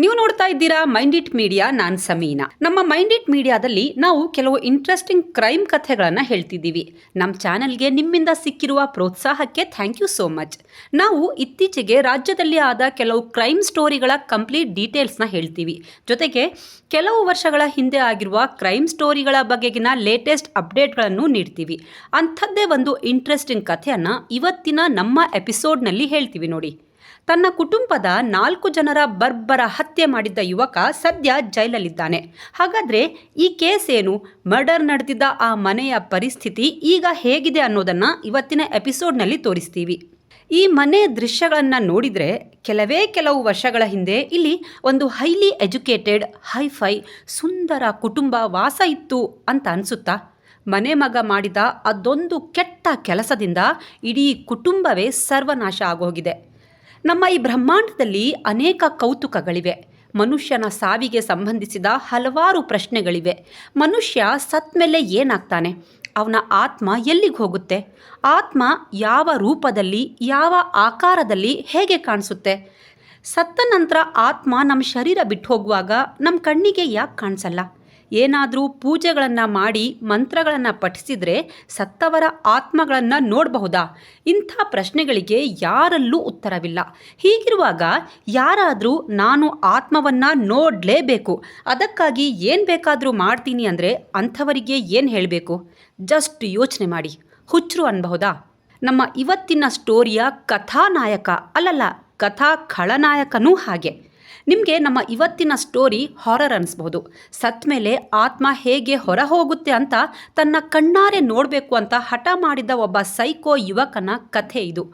ನೀವು ನೋಡ್ತಾ ಇದ್ದೀರಾ ಮೈಂಡ್ ಇಟ್ ಮೀಡಿಯಾ, ನಾನ್ ಸಮೀನಾ. ನಮ್ಮ ಮೈಂಡ್ ಇಟ್ ಮೀಡಿಯಾದಲ್ಲಿ ನಾವು ಕೆಲವು ಇಂಟ್ರೆಸ್ಟಿಂಗ್ ಕ್ರೈಮ್ ಕಥೆಗಳನ್ನು ಹೇಳ್ತಿದ್ದೀವಿ. ನಮ್ಮ ಚಾನೆಲ್ಗೆ ನಿಮ್ಮಿಂದ ಸಿಕ್ಕಿರುವ ಪ್ರೋತ್ಸಾಹಕ್ಕೆ ಥ್ಯಾಂಕ್ ಯು ಸೋ ಮಚ್ ನಾವು ಇತ್ತೀಚೆಗೆ ರಾಜ್ಯದಲ್ಲಿ ಆದ ಕೆಲವು ಕ್ರೈಮ್ ಸ್ಟೋರಿಗಳ ಕಂಪ್ಲೀಟ್ ಡೀಟೇಲ್ಸ್ನ ಹೇಳ್ತೀವಿ. ಜೊತೆಗೆ ಕೆಲವು ವರ್ಷಗಳ ಹಿಂದೆ ಆಗಿರುವ ಕ್ರೈಮ್ ಸ್ಟೋರಿಗಳ ಬಗೆಗಿನ ಲೇಟೆಸ್ಟ್ ಅಪ್ಡೇಟ್ಗಳನ್ನು ನೀಡ್ತೀವಿ. ಅಂಥದ್ದೇ ಒಂದು ಇಂಟ್ರೆಸ್ಟಿಂಗ್ ಕಥೆಯನ್ನು ಇವತ್ತಿನ ನಮ್ಮ ಎಪಿಸೋಡ್ನಲ್ಲಿ ಹೇಳ್ತೀವಿ ನೋಡಿ. ತನ್ನ ಕುಟುಂಬದ ನಾಲ್ಕು ಜನರ ಬರ್ಬರ ಹತ್ಯೆ ಮಾಡಿದ್ದ ಯುವಕ ಸದ್ಯ ಜೈಲಲ್ಲಿದ್ದಾನೆ. ಹಾಗಾದ್ರೆ ಈ ಕೇಸ್ ಏನು? ಮರ್ಡರ್ ನಡೆದಿದ್ದ ಆ ಮನೆಯ ಪರಿಸ್ಥಿತಿ ಈಗ ಹೇಗಿದೆ ಅನ್ನೋದನ್ನ ಇವತ್ತಿನ ಎಪಿಸೋಡ್ನಲ್ಲಿ ತೋರಿಸ್ತೀವಿ. ಈ ಮನೆ ದೃಶ್ಯಗಳನ್ನು ನೋಡಿದರೆ ಕೆಲವೇ ಕೆಲವು ವರ್ಷಗಳ ಹಿಂದೆ ಇಲ್ಲಿ ಒಂದು ಹೈಲಿ ಎಜುಕೇಟೆಡ್, ಹೈಫೈ, ಸುಂದರ ಕುಟುಂಬ ವಾಸ ಇತ್ತು ಅಂತ ಅನಿಸುತ್ತಾ? ಮನೆ ಮಗ ಮಾಡಿದ ಅದೊಂದು ಕೆಟ್ಟ ಕೆಲಸದಿಂದ ಇಡೀ ಕುಟುಂಬವೇ ಸರ್ವನಾಶ ಆಗೋಗಿದೆ. ನಮ್ಮ ಈ ಬ್ರಹ್ಮಾಂಡದಲ್ಲಿ ಅನೇಕ ಕೌತುಕಗಳಿವೆ. ಮನುಷ್ಯನ ಸಾವಿಗೆ ಸಂಬಂಧಿಸಿದ ಹಲವಾರು ಪ್ರಶ್ನೆಗಳಿವೆ. ಮನುಷ್ಯ ಸತ್ ಮೇಲೆ ಏನಾಗ್ತಾನೆ? ಅವನ ಆತ್ಮ ಎಲ್ಲಿಗೆ ಹೋಗುತ್ತೆ? ಆತ್ಮ ಯಾವ ರೂಪದಲ್ಲಿ, ಯಾವ ಆಕಾರದಲ್ಲಿ ಹೇಗೆ ಕಾಣಿಸುತ್ತೆ? ಸತ್ತ ನಂತರ ಆತ್ಮ ನಮ್ಮ ಶರೀರ ಬಿಟ್ಟು ಹೋಗುವಾಗ ನಮ್ಮ ಕಣ್ಣಿಗೆ ಯಾಕೆ ಕಾಣಿಸಲ್ಲ? ಏನಾದರೂ ಪೂಜೆಗಳನ್ನು ಮಾಡಿ ಮಂತ್ರಗಳನ್ನು ಪಠಿಸಿದರೆ ಸತ್ತವರ ಆತ್ಮಗಳನ್ನು ನೋಡಬಹುದಾ? ಇಂಥ ಪ್ರಶ್ನೆಗಳಿಗೆ ಯಾರಲ್ಲೂ ಉತ್ತರವಿಲ್ಲ. ಹೀಗಿರುವಾಗ ಯಾರಾದರೂ ನಾನು ಆತ್ಮವನ್ನು ನೋಡಲೇಬೇಕು, ಅದಕ್ಕಾಗಿ ಏನು ಬೇಕಾದರೂ ಮಾಡ್ತೀನಿ ಅಂದರೆ ಅಂಥವರಿಗೆ ಏನು ಹೇಳಬೇಕು? ಜಸ್ಟ್ ಯೋಚನೆ ಮಾಡಿ. ಹುಚ್ಚರು ಅನ್ಬಹುದಾ? ನಮ್ಮ ಇವತ್ತಿನ ಸ್ಟೋರಿಯ ಕಥಾನಾಯಕ ಅಲ್ಲಲ್ಲ ಕಥಾ ಖಳನಾಯಕನೂ ಹಾಗೆ. ನಿಮಗೆ ನಮ್ಮ ಇವತ್ತಿನ ಸ್ಟೋರಿ ಹಾರರ್ ಅನಿಸ್ಬಹುದು. ಸತ್ ಮೇಲೆ ಆತ್ಮ ಹೇಗೆ ಹೊರ ಹೋಗುತ್ತೆ ಅಂತ ತನ್ನ ಕಣ್ಣಾರೆ ನೋಡಬೇಕು ಅಂತ ಹಠ ಮಾಡಿದ ಒಬ್ಬ ಸೈಕೋ ಯುವಕನ ಕಥೆ ಇದು.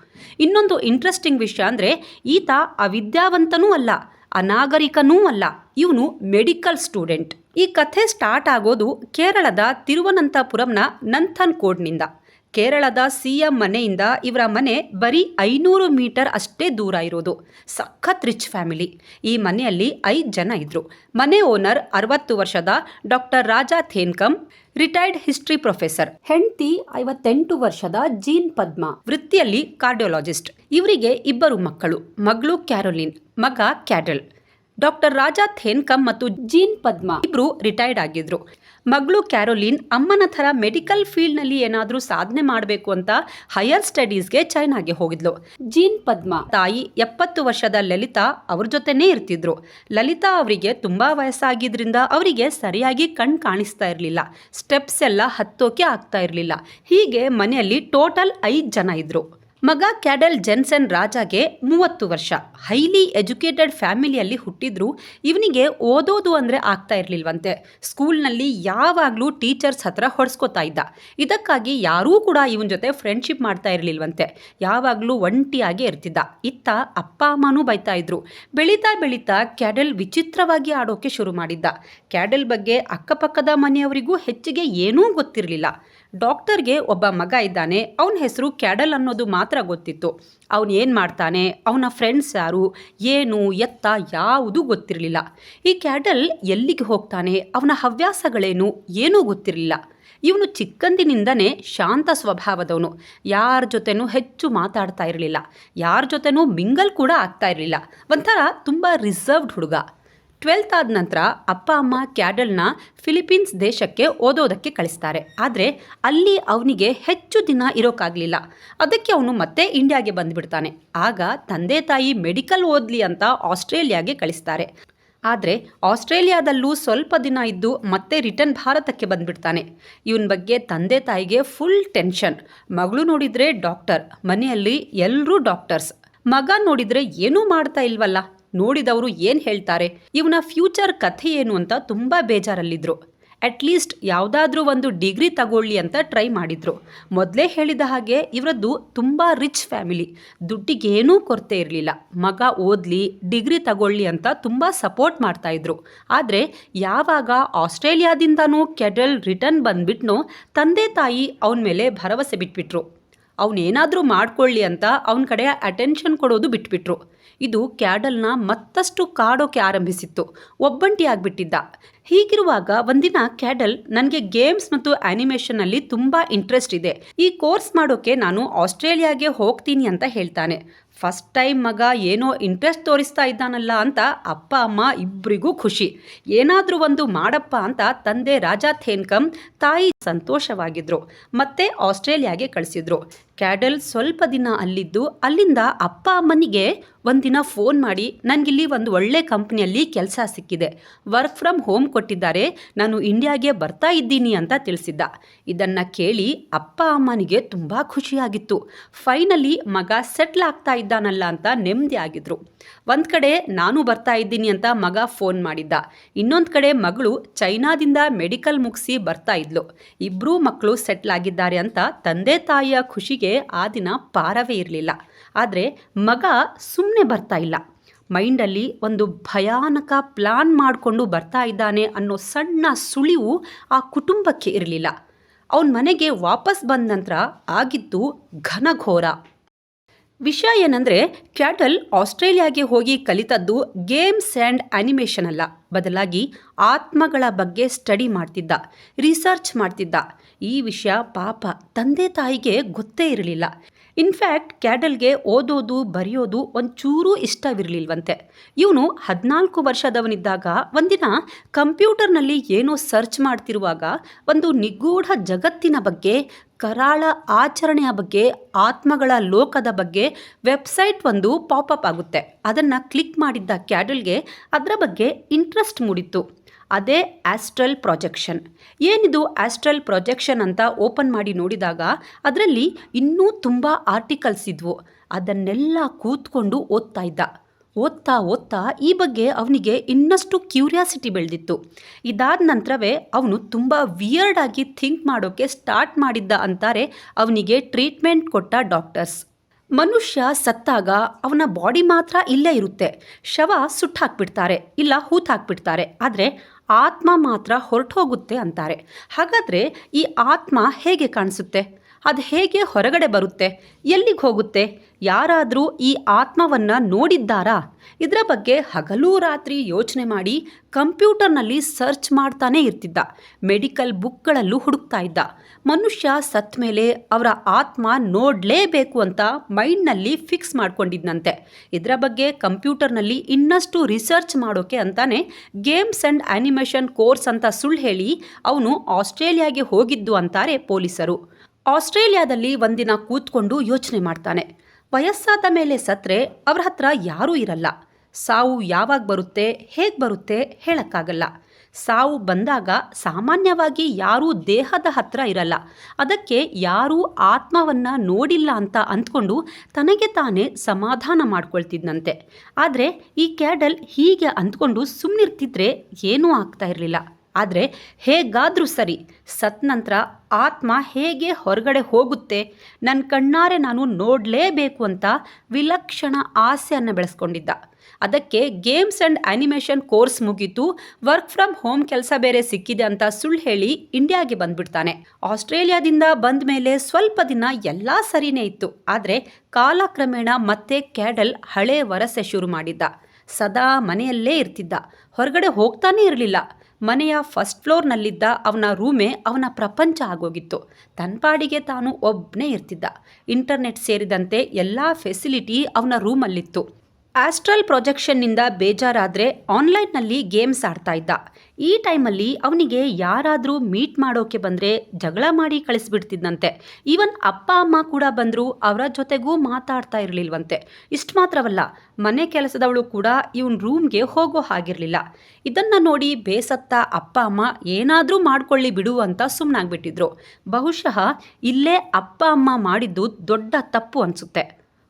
ಇನ್ನೊಂದು ಇಂಟ್ರೆಸ್ಟಿಂಗ್ ವಿಷಯ ಅಂದರೆ ಈತ ಅವಿದ್ಯಾವಂತನೂ ಅಲ್ಲ, ಅನಾಗರಿಕನೂ ಅಲ್ಲ. ಇವನು ಮೆಡಿಕಲ್ ಸ್ಟೂಡೆಂಟ್ ಈ ಕಥೆ ಸ್ಟಾರ್ಟ್ ಆಗೋದು ಕೇರಳದ ತಿರುವನಂತಪುರಂನ ನಂಥನ್ ಕೋಡ್ನಿಂದ. ಕೇರಳದ ಸಿ ಎಂ ಮನೆಯಿಂದ ಇವರ ಮನೆ ಬರೀ ಐನೂರು ಮೀಟರ್ ಅಷ್ಟೇ ದೂರ ಇರೋದು. ಸಖತ್ ರಿಚ್ ಫ್ಯಾಮಿಲಿ. ಈ ಮನೆಯಲ್ಲಿ ಐದು ಜನ ಇದ್ರು. ಮನೆ ಓನರ್ ಅರವತ್ತು ವರ್ಷದ doctor Raja Thenkam retired history professor, ಹೆಂಡತಿ ಐವತ್ತೆಂಟು ವರ್ಷದ ಜೀನ್ ಪದ್ಮ, ವೃತ್ತಿಯಲ್ಲಿ ಕಾರ್ಡಿಯೋಲಾಜಿಸ್ಟ್. ಇವರಿಗೆ ಇಬ್ಬರು ಮಕ್ಕಳು, ಮಗಳು ಕ್ಯಾರೋಲಿನ್, ಮಗ ಕ್ಯಾಟಲ್. ಡಾಕ್ಟರ್ ರಾಜಾ ಥೇನ್ಕಮ್ ಮತ್ತು ಜೀನ್ ಪದ್ಮ ಇಬ್ರು ರಿಟೈರ್ಡ್ ಆಗಿದ್ರು. ಮಗಳು ಕ್ಯಾರೋಲಿನ್ ಅಮ್ಮನ ಥರ ಮೆಡಿಕಲ್ ಫೀಲ್ಡ್ನಲ್ಲಿ ಏನಾದರೂ ಸಾಧನೆ ಮಾಡಬೇಕು ಅಂತ ಹೈಯರ್ ಸ್ಟಡೀಸ್ಗೆ ಚೈನಾಗೆ ಹೋಗಿದ್ಲು. ಜೀನ್ ಪದ್ಮ ತಾಯಿ ಎಪ್ಪತ್ತು ವರ್ಷದ ಲಲಿತಾ ಅವ್ರ ಜೊತೆನೇ ಇರ್ತಿದ್ರು. ಲಲಿತಾ ಅವರಿಗೆ ತುಂಬ ವಯಸ್ಸಾಗಿದ್ದರಿಂದ ಅವರಿಗೆ ಸರಿಯಾಗಿ ಕಣ್ ಕಾಣಿಸ್ತಾ ಇರಲಿಲ್ಲ. ಸ್ಟೆಪ್ಸ್ ಎಲ್ಲ ಹತ್ತೋಕೆ ಆಗ್ತಾ ಇರಲಿಲ್ಲ. ಹೀಗೆ ಮನೆಯಲ್ಲಿ ಟೋಟಲ್ ಐದು ಜನ ಇದ್ರು. ಮಗ ಕ್ಯಾಡಲ್ ಜೆನ್ಸನ್ ರಾಜಾಗೆ ಮೂವತ್ತು ವರ್ಷ. ಹೈಲಿ ಎಜುಕೇಟೆಡ್ ಫ್ಯಾಮಿಲಿಯಲ್ಲಿ ಹುಟ್ಟಿದ್ರು ಇವನಿಗೆ ಓದೋದು ಅಂದರೆ ಆಗ್ತಾ ಇರಲಿಲ್ವಂತೆ. ಸ್ಕೂಲ್ನಲ್ಲಿ ಯಾವಾಗಲೂ ಟೀಚರ್ಸ್ ಹತ್ರ ಹೊಡೆಸ್ಕೋತಾ ಇದ್ದ. ಇದಕ್ಕಾಗಿ ಯಾರೂ ಕೂಡ ಇವನ ಜೊತೆ ಫ್ರೆಂಡ್ಶಿಪ್ ಮಾಡ್ತಾ ಇರಲಿಲ್ವಂತೆ. ಯಾವಾಗಲೂ ಒಂಟಿಯಾಗಿ ಇರ್ತಿದ್ದ. ಇತ್ತ ಅಪ್ಪ ಅಮ್ಮನೂ ಬೈತಾ ಇದ್ರು. ಬೆಳೀತಾ ಬೆಳೀತಾ ಕ್ಯಾಡಲ್ ವಿಚಿತ್ರವಾಗಿ ಆಡೋಕೆ ಶುರು ಮಾಡಿದ್ದ. ಕ್ಯಾಡಲ್ ಬಗ್ಗೆ ಅಕ್ಕಪಕ್ಕದ ಮನೆಯವರಿಗೂ ಹೆಚ್ಚಿಗೆ ಏನೂ ಗೊತ್ತಿರಲಿಲ್ಲ. ಡಾಕ್ಟರ್ಗೆ ಒಬ್ಬ ಮಗ ಇದ್ದಾನೆ. ಅವನ ಹೆಸರು ಕ್ಯಾಡಲ್ ಅನ್ನೋದು ಮಾತ್ರ ಗೊತ್ತಿತ್ತು. ಅವನು ಏನು ಮಾಡ್ತಾನೆ? ಅವನ ಫ್ರೆಂಡ್ಸ್ ಯಾರು? ಏನು? ಎತ್ತ? ಯಾವುದೂ ಗೊತ್ತಿರಲಿಲ್ಲ. ಈ ಕ್ಯಾಡಲ್ ಎಲ್ಲಿಗೆ ಹೋಗ್ತಾನೆ? ಅವನ ಹವ್ಯಾಸಗಳೇನು? ಏನೂ ಗೊತ್ತಿರಲಿಲ್ಲ. ಇವನು ಚಿಕ್ಕಂದಿನಿಂದನೇ ಶಾಂತ ಸ್ವಭಾವದವನು. ಯಾರ ಜೊತೆನೂ ಹೆಚ್ಚು ಮಾತಾಡ್ತಾ ಇರಲಿಲ್ಲ. ಯಾರ ಜೊತೆನೂ ಮಿಂಗಲ್ ಕೂಡ ಆಗ್ತಾ ಇರಲಿಲ್ಲ. ಒಂಥರ ತುಂಬ ರಿಸರ್ವ್ಡ್ ಹುಡುಗ. ಟ್ವೆಲ್ತ್ ಆದ ನಂತರ ಅಪ್ಪ, ಅಮ್ಮ ಕ್ಯಾಡಲ್ನ ಫಿಲಿಪೀನ್ಸ್ ದೇಶಕ್ಕೆ ಓದೋದಕ್ಕೆ ಕಳಿಸ್ತಾರೆ. ಆದರೆ ಅಲ್ಲಿ ಅವನಿಗೆ ಹೆಚ್ಚು ದಿನ ಇರೋಕ್ಕಾಗಲಿಲ್ಲ ಅದಕ್ಕೆ ಅವನು ಮತ್ತೆ ಇಂಡಿಯಾಗೆ ಬಂದುಬಿಡ್ತಾನೆ. ಆಗ ತಂದೆ ತಾಯಿ ಮೆಡಿಕಲ್ ಓದಲಿ ಅಂತ ಆಸ್ಟ್ರೇಲಿಯಾಗೆ ಕಳಿಸ್ತಾರೆ. ಆದರೆ ಆಸ್ಟ್ರೇಲಿಯಾದಲ್ಲೂ ಸ್ವಲ್ಪ ದಿನ ಇದ್ದು ಮತ್ತೆ ರಿಟರ್ನ್ ಭಾರತಕ್ಕೆ ಬಂದ್ಬಿಡ್ತಾನೆ. ಇವನ ಬಗ್ಗೆ ತಂದೆ ತಾಯಿಗೆ ಫುಲ್ ಟೆನ್ಷನ್. ಮಗಳು ನೋಡಿದರೆ ಡಾಕ್ಟರ್, ಮನೆಯಲ್ಲಿ ಎಲ್ಲರೂ ಡಾಕ್ಟರ್ಸ್. ಮಗ ನೋಡಿದರೆ ಏನೂ ಮಾಡ್ತಾ ಇಲ್ವಲ್ಲ? ನೋಡಿದವರು ಏನು ಹೇಳ್ತಾರೆ? ಇವನ ಫ್ಯೂಚರ್ ಕಥೆ ಏನು ಅಂತ ತುಂಬ ಬೇಜಾರಲ್ಲಿದ್ದರು ಅಟ್ಲೀಸ್ಟ್ ಯಾವುದಾದ್ರೂ ಒಂದು ಡಿಗ್ರಿ ತಗೊಳ್ಳಿ ಅಂತ ಟ್ರೈ ಮಾಡಿದರು. ಮೊದಲೇ ಹೇಳಿದ ಹಾಗೆ ಇವರದ್ದು ತುಂಬ ರಿಚ್ ಫ್ಯಾಮಿಲಿ. ದುಡ್ಡಿಗೇನೂ ಕೊರತೆ ಇರಲಿಲ್ಲ. ಮಗ ಓದಲಿ, ಡಿಗ್ರಿ ತಗೊಳ್ಳಿ ಅಂತ ತುಂಬ ಸಪೋರ್ಟ್ ಮಾಡ್ತಾಯಿದ್ರು ಆದರೆ ಯಾವಾಗ ಆಸ್ಟ್ರೇಲಿಯಾದಿಂದನೂ ಕೆಡಲ್ ರಿಟರ್ನ್ ಬಂದ್ಬಿಟ್ನೋ ತಂದೆ ತಾಯಿ ಅವನ ಮೇಲೆ ಭರವಸೆ ಬಿಟ್ಬಿಟ್ರು. ಅವನೇನಾದರೂ ಮಾಡ್ಕೊಳ್ಳಿ ಅಂತ ಅವನ ಕಡೆ ಅಟೆನ್ಷನ್ ಕೊಡೋದು ಬಿಟ್ಬಿಟ್ರು. ಇದು ಕ್ಯಾಡಲ್ನ ಮತ್ತಷ್ಟು ಕಾಡೋಕೆ ಆರಂಭಿಸಿತ್ತು. ಒಬ್ಬಂಟಿ ಆಗಿಬಿಟ್ಟಿದ್ದ. ಹೀಗಿರುವಾಗ ಒಂದಿನ ಕ್ಯಾಡಲ್ ನನಗೆ ಗೇಮ್ಸ್ ಮತ್ತು ಆನಿಮೇಷನ್ನಲ್ಲಿ ತುಂಬ ಇಂಟ್ರೆಸ್ಟ್ ಇದೆ. ಈ ಕೋರ್ಸ್ ಮಾಡೋಕೆ ನಾನು ಆಸ್ಟ್ರೇಲಿಯಾಗೆ ಹೋಗ್ತೀನಿ ಅಂತ ಹೇಳ್ತಾನೆ. ಫಸ್ಟ್ ಟೈಮ್ ಮಗ ಏನೋ ಇಂಟ್ರೆಸ್ಟ್ ತೋರಿಸ್ತಾ ಇದ್ದಾನಲ್ಲ ಅಂತ ಅಪ್ಪ, ಅಮ್ಮ ಇಬ್ಬರಿಗೂ ಖುಷಿ. ಏನಾದರೂ ಒಂದು ಮಾಡಪ್ಪ ಅಂತ ತಂದೆ ರಾಜಾ ಥೇನ್ಕಮ್ ತಾಯಿ ಸಂತೋಷವಾಗಿದ್ರು. ಮತ್ತೆ ಆಸ್ಟ್ರೇಲಿಯಾಗೆ ಕಳಿಸಿದ್ರು. ಕ್ಯಾಡಲ್ ಸ್ವಲ್ಪ ದಿನ ಅಲ್ಲಿದ್ದು ಅಲ್ಲಿಂದ ಅಪ್ಪ, ಅಮ್ಮನಿಗೆ ಒಂದಿನ ಫೋನ್ ಮಾಡಿ ನನಗಿಲ್ಲಿ ಒಂದು ಒಳ್ಳೆ ಕಂಪ್ನಿಯಲ್ಲಿ ಕೆಲಸ ಸಿಕ್ಕಿದೆ. ವರ್ಕ್ ಫ್ರಮ್ ಹೋಮ್ ಕೊಟ್ಟಿದ್ದಾರೆ. ನಾನು ಇಂಡಿಯಾಗೆ ಬರ್ತಾ ಇದ್ದೀನಿ ಅಂತ ತಿಳಿಸಿದ್ದ. ಇದನ್ನು ಕೇಳಿ ಅಪ್ಪ, ಅಮ್ಮನಿಗೆ ತುಂಬ ಖುಷಿಯಾಗಿತ್ತು. ಫೈನಲಿ ಮಗ ಸೆಟ್ಲ್ ಆಗ್ತಾ ಇದ್ದಾನಲ್ಲ ಅಂತ ನೆಮ್ಮದಿ ಆಗಿದ್ರು. ಒಂದು ಕಡೆ ನಾನು ಬರ್ತಾ ಇದ್ದೀನಿ ಅಂತ ಮಗ ಫೋನ್ ಮಾಡಿದ್ದ. ಇನ್ನೊಂದು ಕಡೆ ಮಗಳು ಚೈನಾದಿಂದ ಮೆಡಿಕಲ್ ಮುಗಿಸಿ ಬರ್ತಾ ಇದ್ಲು. ಇಬ್ಬರೂ ಮಕ್ಕಳು ಸೆಟ್ಲ್ ಆಗಿದ್ದಾರೆ ಅಂತ ತಂದೆ ತಾಯಿಯ ಖುಷಿಗೆ ಆ ದಿನ ಪಾರವೇ ಇರಲಿಲ್ಲ. ಆದರೆ ಮಗ ಸುಮ್ಮನೆ ಬರ್ತಾ ಇಲ್ಲ. ಮೈಂಡಲ್ಲಿ ಒಂದು ಭಯಾನಕ ಪ್ಲಾನ್ ಮಾಡಿಕೊಂಡು ಬರ್ತಾ ಇದ್ದಾನೆ ಅನ್ನೋ ಸಣ್ಣ ಸುಳಿವು ಆ ಕುಟುಂಬಕ್ಕೆ ಇರಲಿಲ್ಲ. ಅವನ ಮನೆಗೆ ವಾಪಸ್ ಬಂದ ನಂತರ ಆಗಿದ್ದು ಘನಘೋರ. ವಿಷಯ ಏನಂದರೆ, ಕ್ಯಾಟಲ್ ಆಸ್ಟ್ರೇಲಿಯಾಗೆ ಹೋಗಿ ಕಲಿತದ್ದು ಗೇಮ್ಸ್ ಆ್ಯಂಡ್ ಆ್ಯನಿಮೇಷನ್ ಅಲ್ಲ. ಬದಲಾಗಿ ಆತ್ಮಗಳ ಬಗ್ಗೆ ಸ್ಟಡಿ ಮಾಡ್ತಿದ್ದ, ರಿಸರ್ಚ್ ಮಾಡ್ತಿದ್ದ. ಈ ವಿಷಯ ಪಾಪ ತಂದೆ ತಾಯಿಗೆ ಗೊತ್ತೇ ಇರಲಿಲ್ಲ. ಇನ್ಫ್ಯಾಕ್ಟ್ ಕ್ಯಾಡಲ್ಗೆ ಓದೋದು, ಬರೆಯೋದು ಒಂಚೂರೂ ಇಷ್ಟವಿರಲಿಲ್ವಂತೆ. ಇವನು ಹದಿನಾಲ್ಕು ವರ್ಷದವನಿದ್ದಾಗ ಒಂದಿನ ಕಂಪ್ಯೂಟರ್ನಲ್ಲಿ ಏನೋ ಸರ್ಚ್ ಮಾಡ್ತಿರುವಾಗ ಒಂದು ನಿಗೂಢ ಜಗತ್ತಿನ ಬಗ್ಗೆ, ಕರಾಳ ಆಚರಣೆಯ ಬಗ್ಗೆ, ಆತ್ಮಗಳ ಲೋಕದ ಬಗ್ಗೆ ವೆಬ್ಸೈಟ್ ಒಂದು ಪಾಪಪ್ ಆಗುತ್ತೆ. ಅದನ್ನು ಕ್ಲಿಕ್ ಮಾಡಿದ್ದ ಕ್ಯಾಡಲ್ಗೆ ಅದರ ಬಗ್ಗೆ ಇಂಟ್ರೆಸ್ಟ್ ಮೂಡಿತ್ತು. ಅದೇ ಆಸ್ಟ್ರಲ್ ಪ್ರಾಜೆಕ್ಷನ್. ಏನಿದು ಆಸ್ಟ್ರಲ್ ಪ್ರಾಜೆಕ್ಷನ್ ಅಂತ ಓಪನ್ ಮಾಡಿ ನೋಡಿದಾಗ ಅದರಲ್ಲಿ ಇನ್ನೂ ತುಂಬ ಆರ್ಟಿಕಲ್ಸ್ ಇದ್ವು. ಅದನ್ನೆಲ್ಲ ಕೂತ್ಕೊಂಡು ಓದ್ತಾ ಇದ್ದ. ಓದ್ತಾ ಓದ್ತಾ ಈ ಬಗ್ಗೆ ಅವನಿಗೆ ಇನ್ನಷ್ಟು ಕ್ಯೂರಿಯಾಸಿಟಿ ಬೆಳೆದಿತ್ತು. ಇದಾದ ನಂತರವೇ ಅವನು ತುಂಬ ವಿಯರ್ಡ್ ಆಗಿ ಥಿಂಕ್ ಮಾಡೋಕ್ಕೆ ಸ್ಟಾರ್ಟ್ ಮಾಡಿದ್ದ ಅಂತಾರೆ ಅವನಿಗೆ ಟ್ರೀಟ್ಮೆಂಟ್ ಕೊಟ್ಟ ಡಾಕ್ಟರ್ಸ್. ಮನುಷ್ಯ ಸತ್ತಾಗ ಅವನ ಬಾಡಿ ಮಾತ್ರ ಇಲ್ಲೇ ಇರುತ್ತೆ. ಶವ ಸುಟ್ಟು ಹಾಕ್ಬಿಡ್ತಾರೆ ಇಲ್ಲ ಹೂತು ಹಾಕ್ಬಿಡ್ತಾರೆ ಆದರೆ ಆತ್ಮ ಮಾತ್ರ ಹೊರಟು ಹೋಗುತ್ತೆ ಅಂತಾರೆ. ಹಾಗಾದರೆ ಈ ಆತ್ಮ ಹೇಗೆ ಕಾಣಿಸುತ್ತೆ? ಅದು ಹೇಗೆ ಹೊರಗಡೆ ಬರುತ್ತೆ, ಎಲ್ಲಿಗೆ ಹೋಗುತ್ತೆ, ಯಾರಾದರೂ ಈ ಆತ್ಮವನ್ನು ನೋಡಿದ್ದಾರಾ? ಇದರ ಬಗ್ಗೆ ಹಗಲು ರಾತ್ರಿ ಯೋಚನೆ ಮಾಡಿ ಕಂಪ್ಯೂಟರ್ನಲ್ಲಿ ಸರ್ಚ್ ಮಾಡ್ತಾನೇ ಇರ್ತಿದ್ದ, ಮೆಡಿಕಲ್ ಬುಕ್ಗಳಲ್ಲೂ ಹುಡುಕ್ತಾ ಇದ್ದ. ಮನುಷ್ಯ ಸತ್ ಮೇಲೆ ಅವರ ಆತ್ಮ ನೋಡಲೇಬೇಕು ಅಂತ ಮೈಂಡ್ನಲ್ಲಿ ಫಿಕ್ಸ್ ಮಾಡ್ಕೊಂಡಿದ್ದಂತೆ ಇದರ ಬಗ್ಗೆ ಕಂಪ್ಯೂಟರ್ನಲ್ಲಿ ಇನ್ನಷ್ಟು ರಿಸರ್ಚ್ ಮಾಡೋಕೆ ಅಂತಾನೆ ಗೇಮ್ಸ್ ಆ್ಯಂಡ್ ಆ್ಯನಿಮೇಷನ್ ಕೋರ್ಸ್ ಅಂತ ಸುಳ್ಳು ಹೇಳಿ ಅವನು ಆಸ್ಟ್ರೇಲಿಯಾಗೆ ಹೋಗಿದ್ದು ಅಂತಾರೆ ಪೊಲೀಸರು. ಆಸ್ಟ್ರೇಲಿಯಾದಲ್ಲಿ ಒಂದಿನ ಕೂತ್ಕೊಂಡು ಯೋಚನೆ ಮಾಡ್ತಾನೆ. ವಯಸ್ಸಾದ ಮೇಲೆ ಸತ್ರೆ ಅವ್ರ ಹತ್ರ ಯಾರೂ ಇರಲ್ಲ. ಸಾವು ಯಾವಾಗ ಬರುತ್ತೆ, ಹೇಗೆ ಬರುತ್ತೆ ಹೇಳಕ್ಕಾಗಲ್ಲ. ಸಾವು ಬಂದಾಗ ಸಾಮಾನ್ಯವಾಗಿ ಯಾರೂ ದೇಹದ ಹತ್ರ ಇರಲ್ಲ. ಅದಕ್ಕೆ ಯಾರೂ ಆತ್ಮವನ್ನು ನೋಡಿಲ್ಲ ಅಂತ ಅಂದ್ಕೊಂಡು ತನಗೆ ತಾನೇ ಸಮಾಧಾನ ಮಾಡ್ಕೊಳ್ತಿದ್ನಂತೆ. ಆದರೆ ಈ ಕ್ಯಾಡಲ್ ಹೀಗೆ ಅಂದ್ಕೊಂಡು ಸುಮ್ಮನಿರ್ತಿದ್ರೆ ಏನೂ ಆಗ್ತಾ ಇರಲಿಲ್ಲ. ಆದರೆ ಹೇಗಾದರೂ ಸರಿ ಸತ್ ನಂತರ ಆತ್ಮ ಹೇಗೆ ಹೊರಗಡೆ ಹೋಗುತ್ತೆ ನನ್ನ ಕಣ್ಣಾರೆ ನಾನು ನೋಡಲೇಬೇಕು ಅಂತ ವಿಲಕ್ಷಣ ಆಸೆಯನ್ನು ಬೆಳೆಸ್ಕೊಂಡಿದ್ದ. ಅದಕ್ಕೆ ಗೇಮ್ಸ್ ಆ್ಯಂಡ್ ಆ್ಯನಿಮೇಷನ್ ಕೋರ್ಸ್ ಮುಗೀತು, ವರ್ಕ್ ಫ್ರಮ್ ಹೋಮ್ ಕೆಲಸ ಬೇರೆ ಸಿಕ್ಕಿದೆ ಅಂತ ಸುಳ್ಳು ಹೇಳಿ ಇಂಡಿಯಾಗೆ ಬಂದ್ಬಿಡ್ತಾನೆ. ಆಸ್ಟ್ರೇಲಿಯಾದಿಂದ ಬಂದ ಮೇಲೆ ಸ್ವಲ್ಪ ದಿನ ಎಲ್ಲ ಸರಿನೇ ಇತ್ತು, ಆದರೆ ಕಾಲಕ್ರಮೇಣ ಮತ್ತೆ ಕ್ಯಾಡಲ್ ಹಳೆ ವರಸೆ ಶುರು ಮಾಡಿದ್ದ. ಸದಾ ಮನೆಯಲ್ಲೇ ಇರ್ತಿದ್ದ, ಹೊರಗಡೆ ಹೋಗ್ತಾನೇ ಇರಲಿಲ್ಲ. ಮನೆಯ ಫಸ್ಟ್ ಫ್ಲೋರ್ನಲ್ಲಿದ್ದ ಅವನ ರೂಮೇ ಅವನ ಪ್ರಪಂಚ ಆಗೋಗಿತ್ತು. ತನ್ನ ಪಾಡಿಗೆ ತಾನು ಒಬ್ಬನೇ ಇರ್ತಿದ್ದ. ಇಂಟರ್ನೆಟ್ ಸೇರಿದಂತೆ ಎಲ್ಲ ಫೆಸಿಲಿಟಿ ಅವನ ರೂಮಲ್ಲಿತ್ತು ಆಸ್ಟ್ರಲ್ ಪ್ರೊಜೆಕ್ಷನ್ನಿಂದ ಬೇಜಾರಾದರೆ ಆನ್ಲೈನ್ನಲ್ಲಿ ಗೇಮ್ಸ್ ಆಡ್ತಾ ಇದ್ದ ಈ ಟೈಮಲ್ಲಿ ಅವನಿಗೆ ಯಾರಾದರೂ ಮೀಟ್ ಮಾಡೋಕೆ ಬಂದರೆ ಜಗಳ ಮಾಡಿ ಕಳಿಸ್ಬಿಡ್ತಿದ್ದಂತೆ ಈವನ್ ಅಪ್ಪ, ಅಮ್ಮ ಕೂಡ ಬಂದರೂ ಅವರ ಜೊತೆಗೂ ಮಾತಾಡ್ತಾ ಇರಲಿಲ್ವಂತೆ. ಇಷ್ಟು ಮಾತ್ರವಲ್ಲ, ಮನೆ ಕೆಲಸದವಳು ಕೂಡ ಇವನ್ ರೂಮ್ಗೆ ಹೋಗೋ ಹಾಗಿರಲಿಲ್ಲ. ಇದನ್ನು ನೋಡಿ ಬೇಸತ್ತ ಅಪ್ಪ, ಅಮ್ಮ ಏನಾದರೂ ಮಾಡ್ಕೊಳ್ಳಿ ಬಿಡು ಅಂತ ಸುಮ್ಮನಾಗ್ಬಿಟ್ಟಿದ್ರು ಬಹುಶಃ ಇಲ್ಲೇ ಅಪ್ಪ, ಅಮ್ಮ ಮಾಡಿದ್ದು ದೊಡ್ಡ ತಪ್ಪು ಅನಿಸುತ್ತೆ.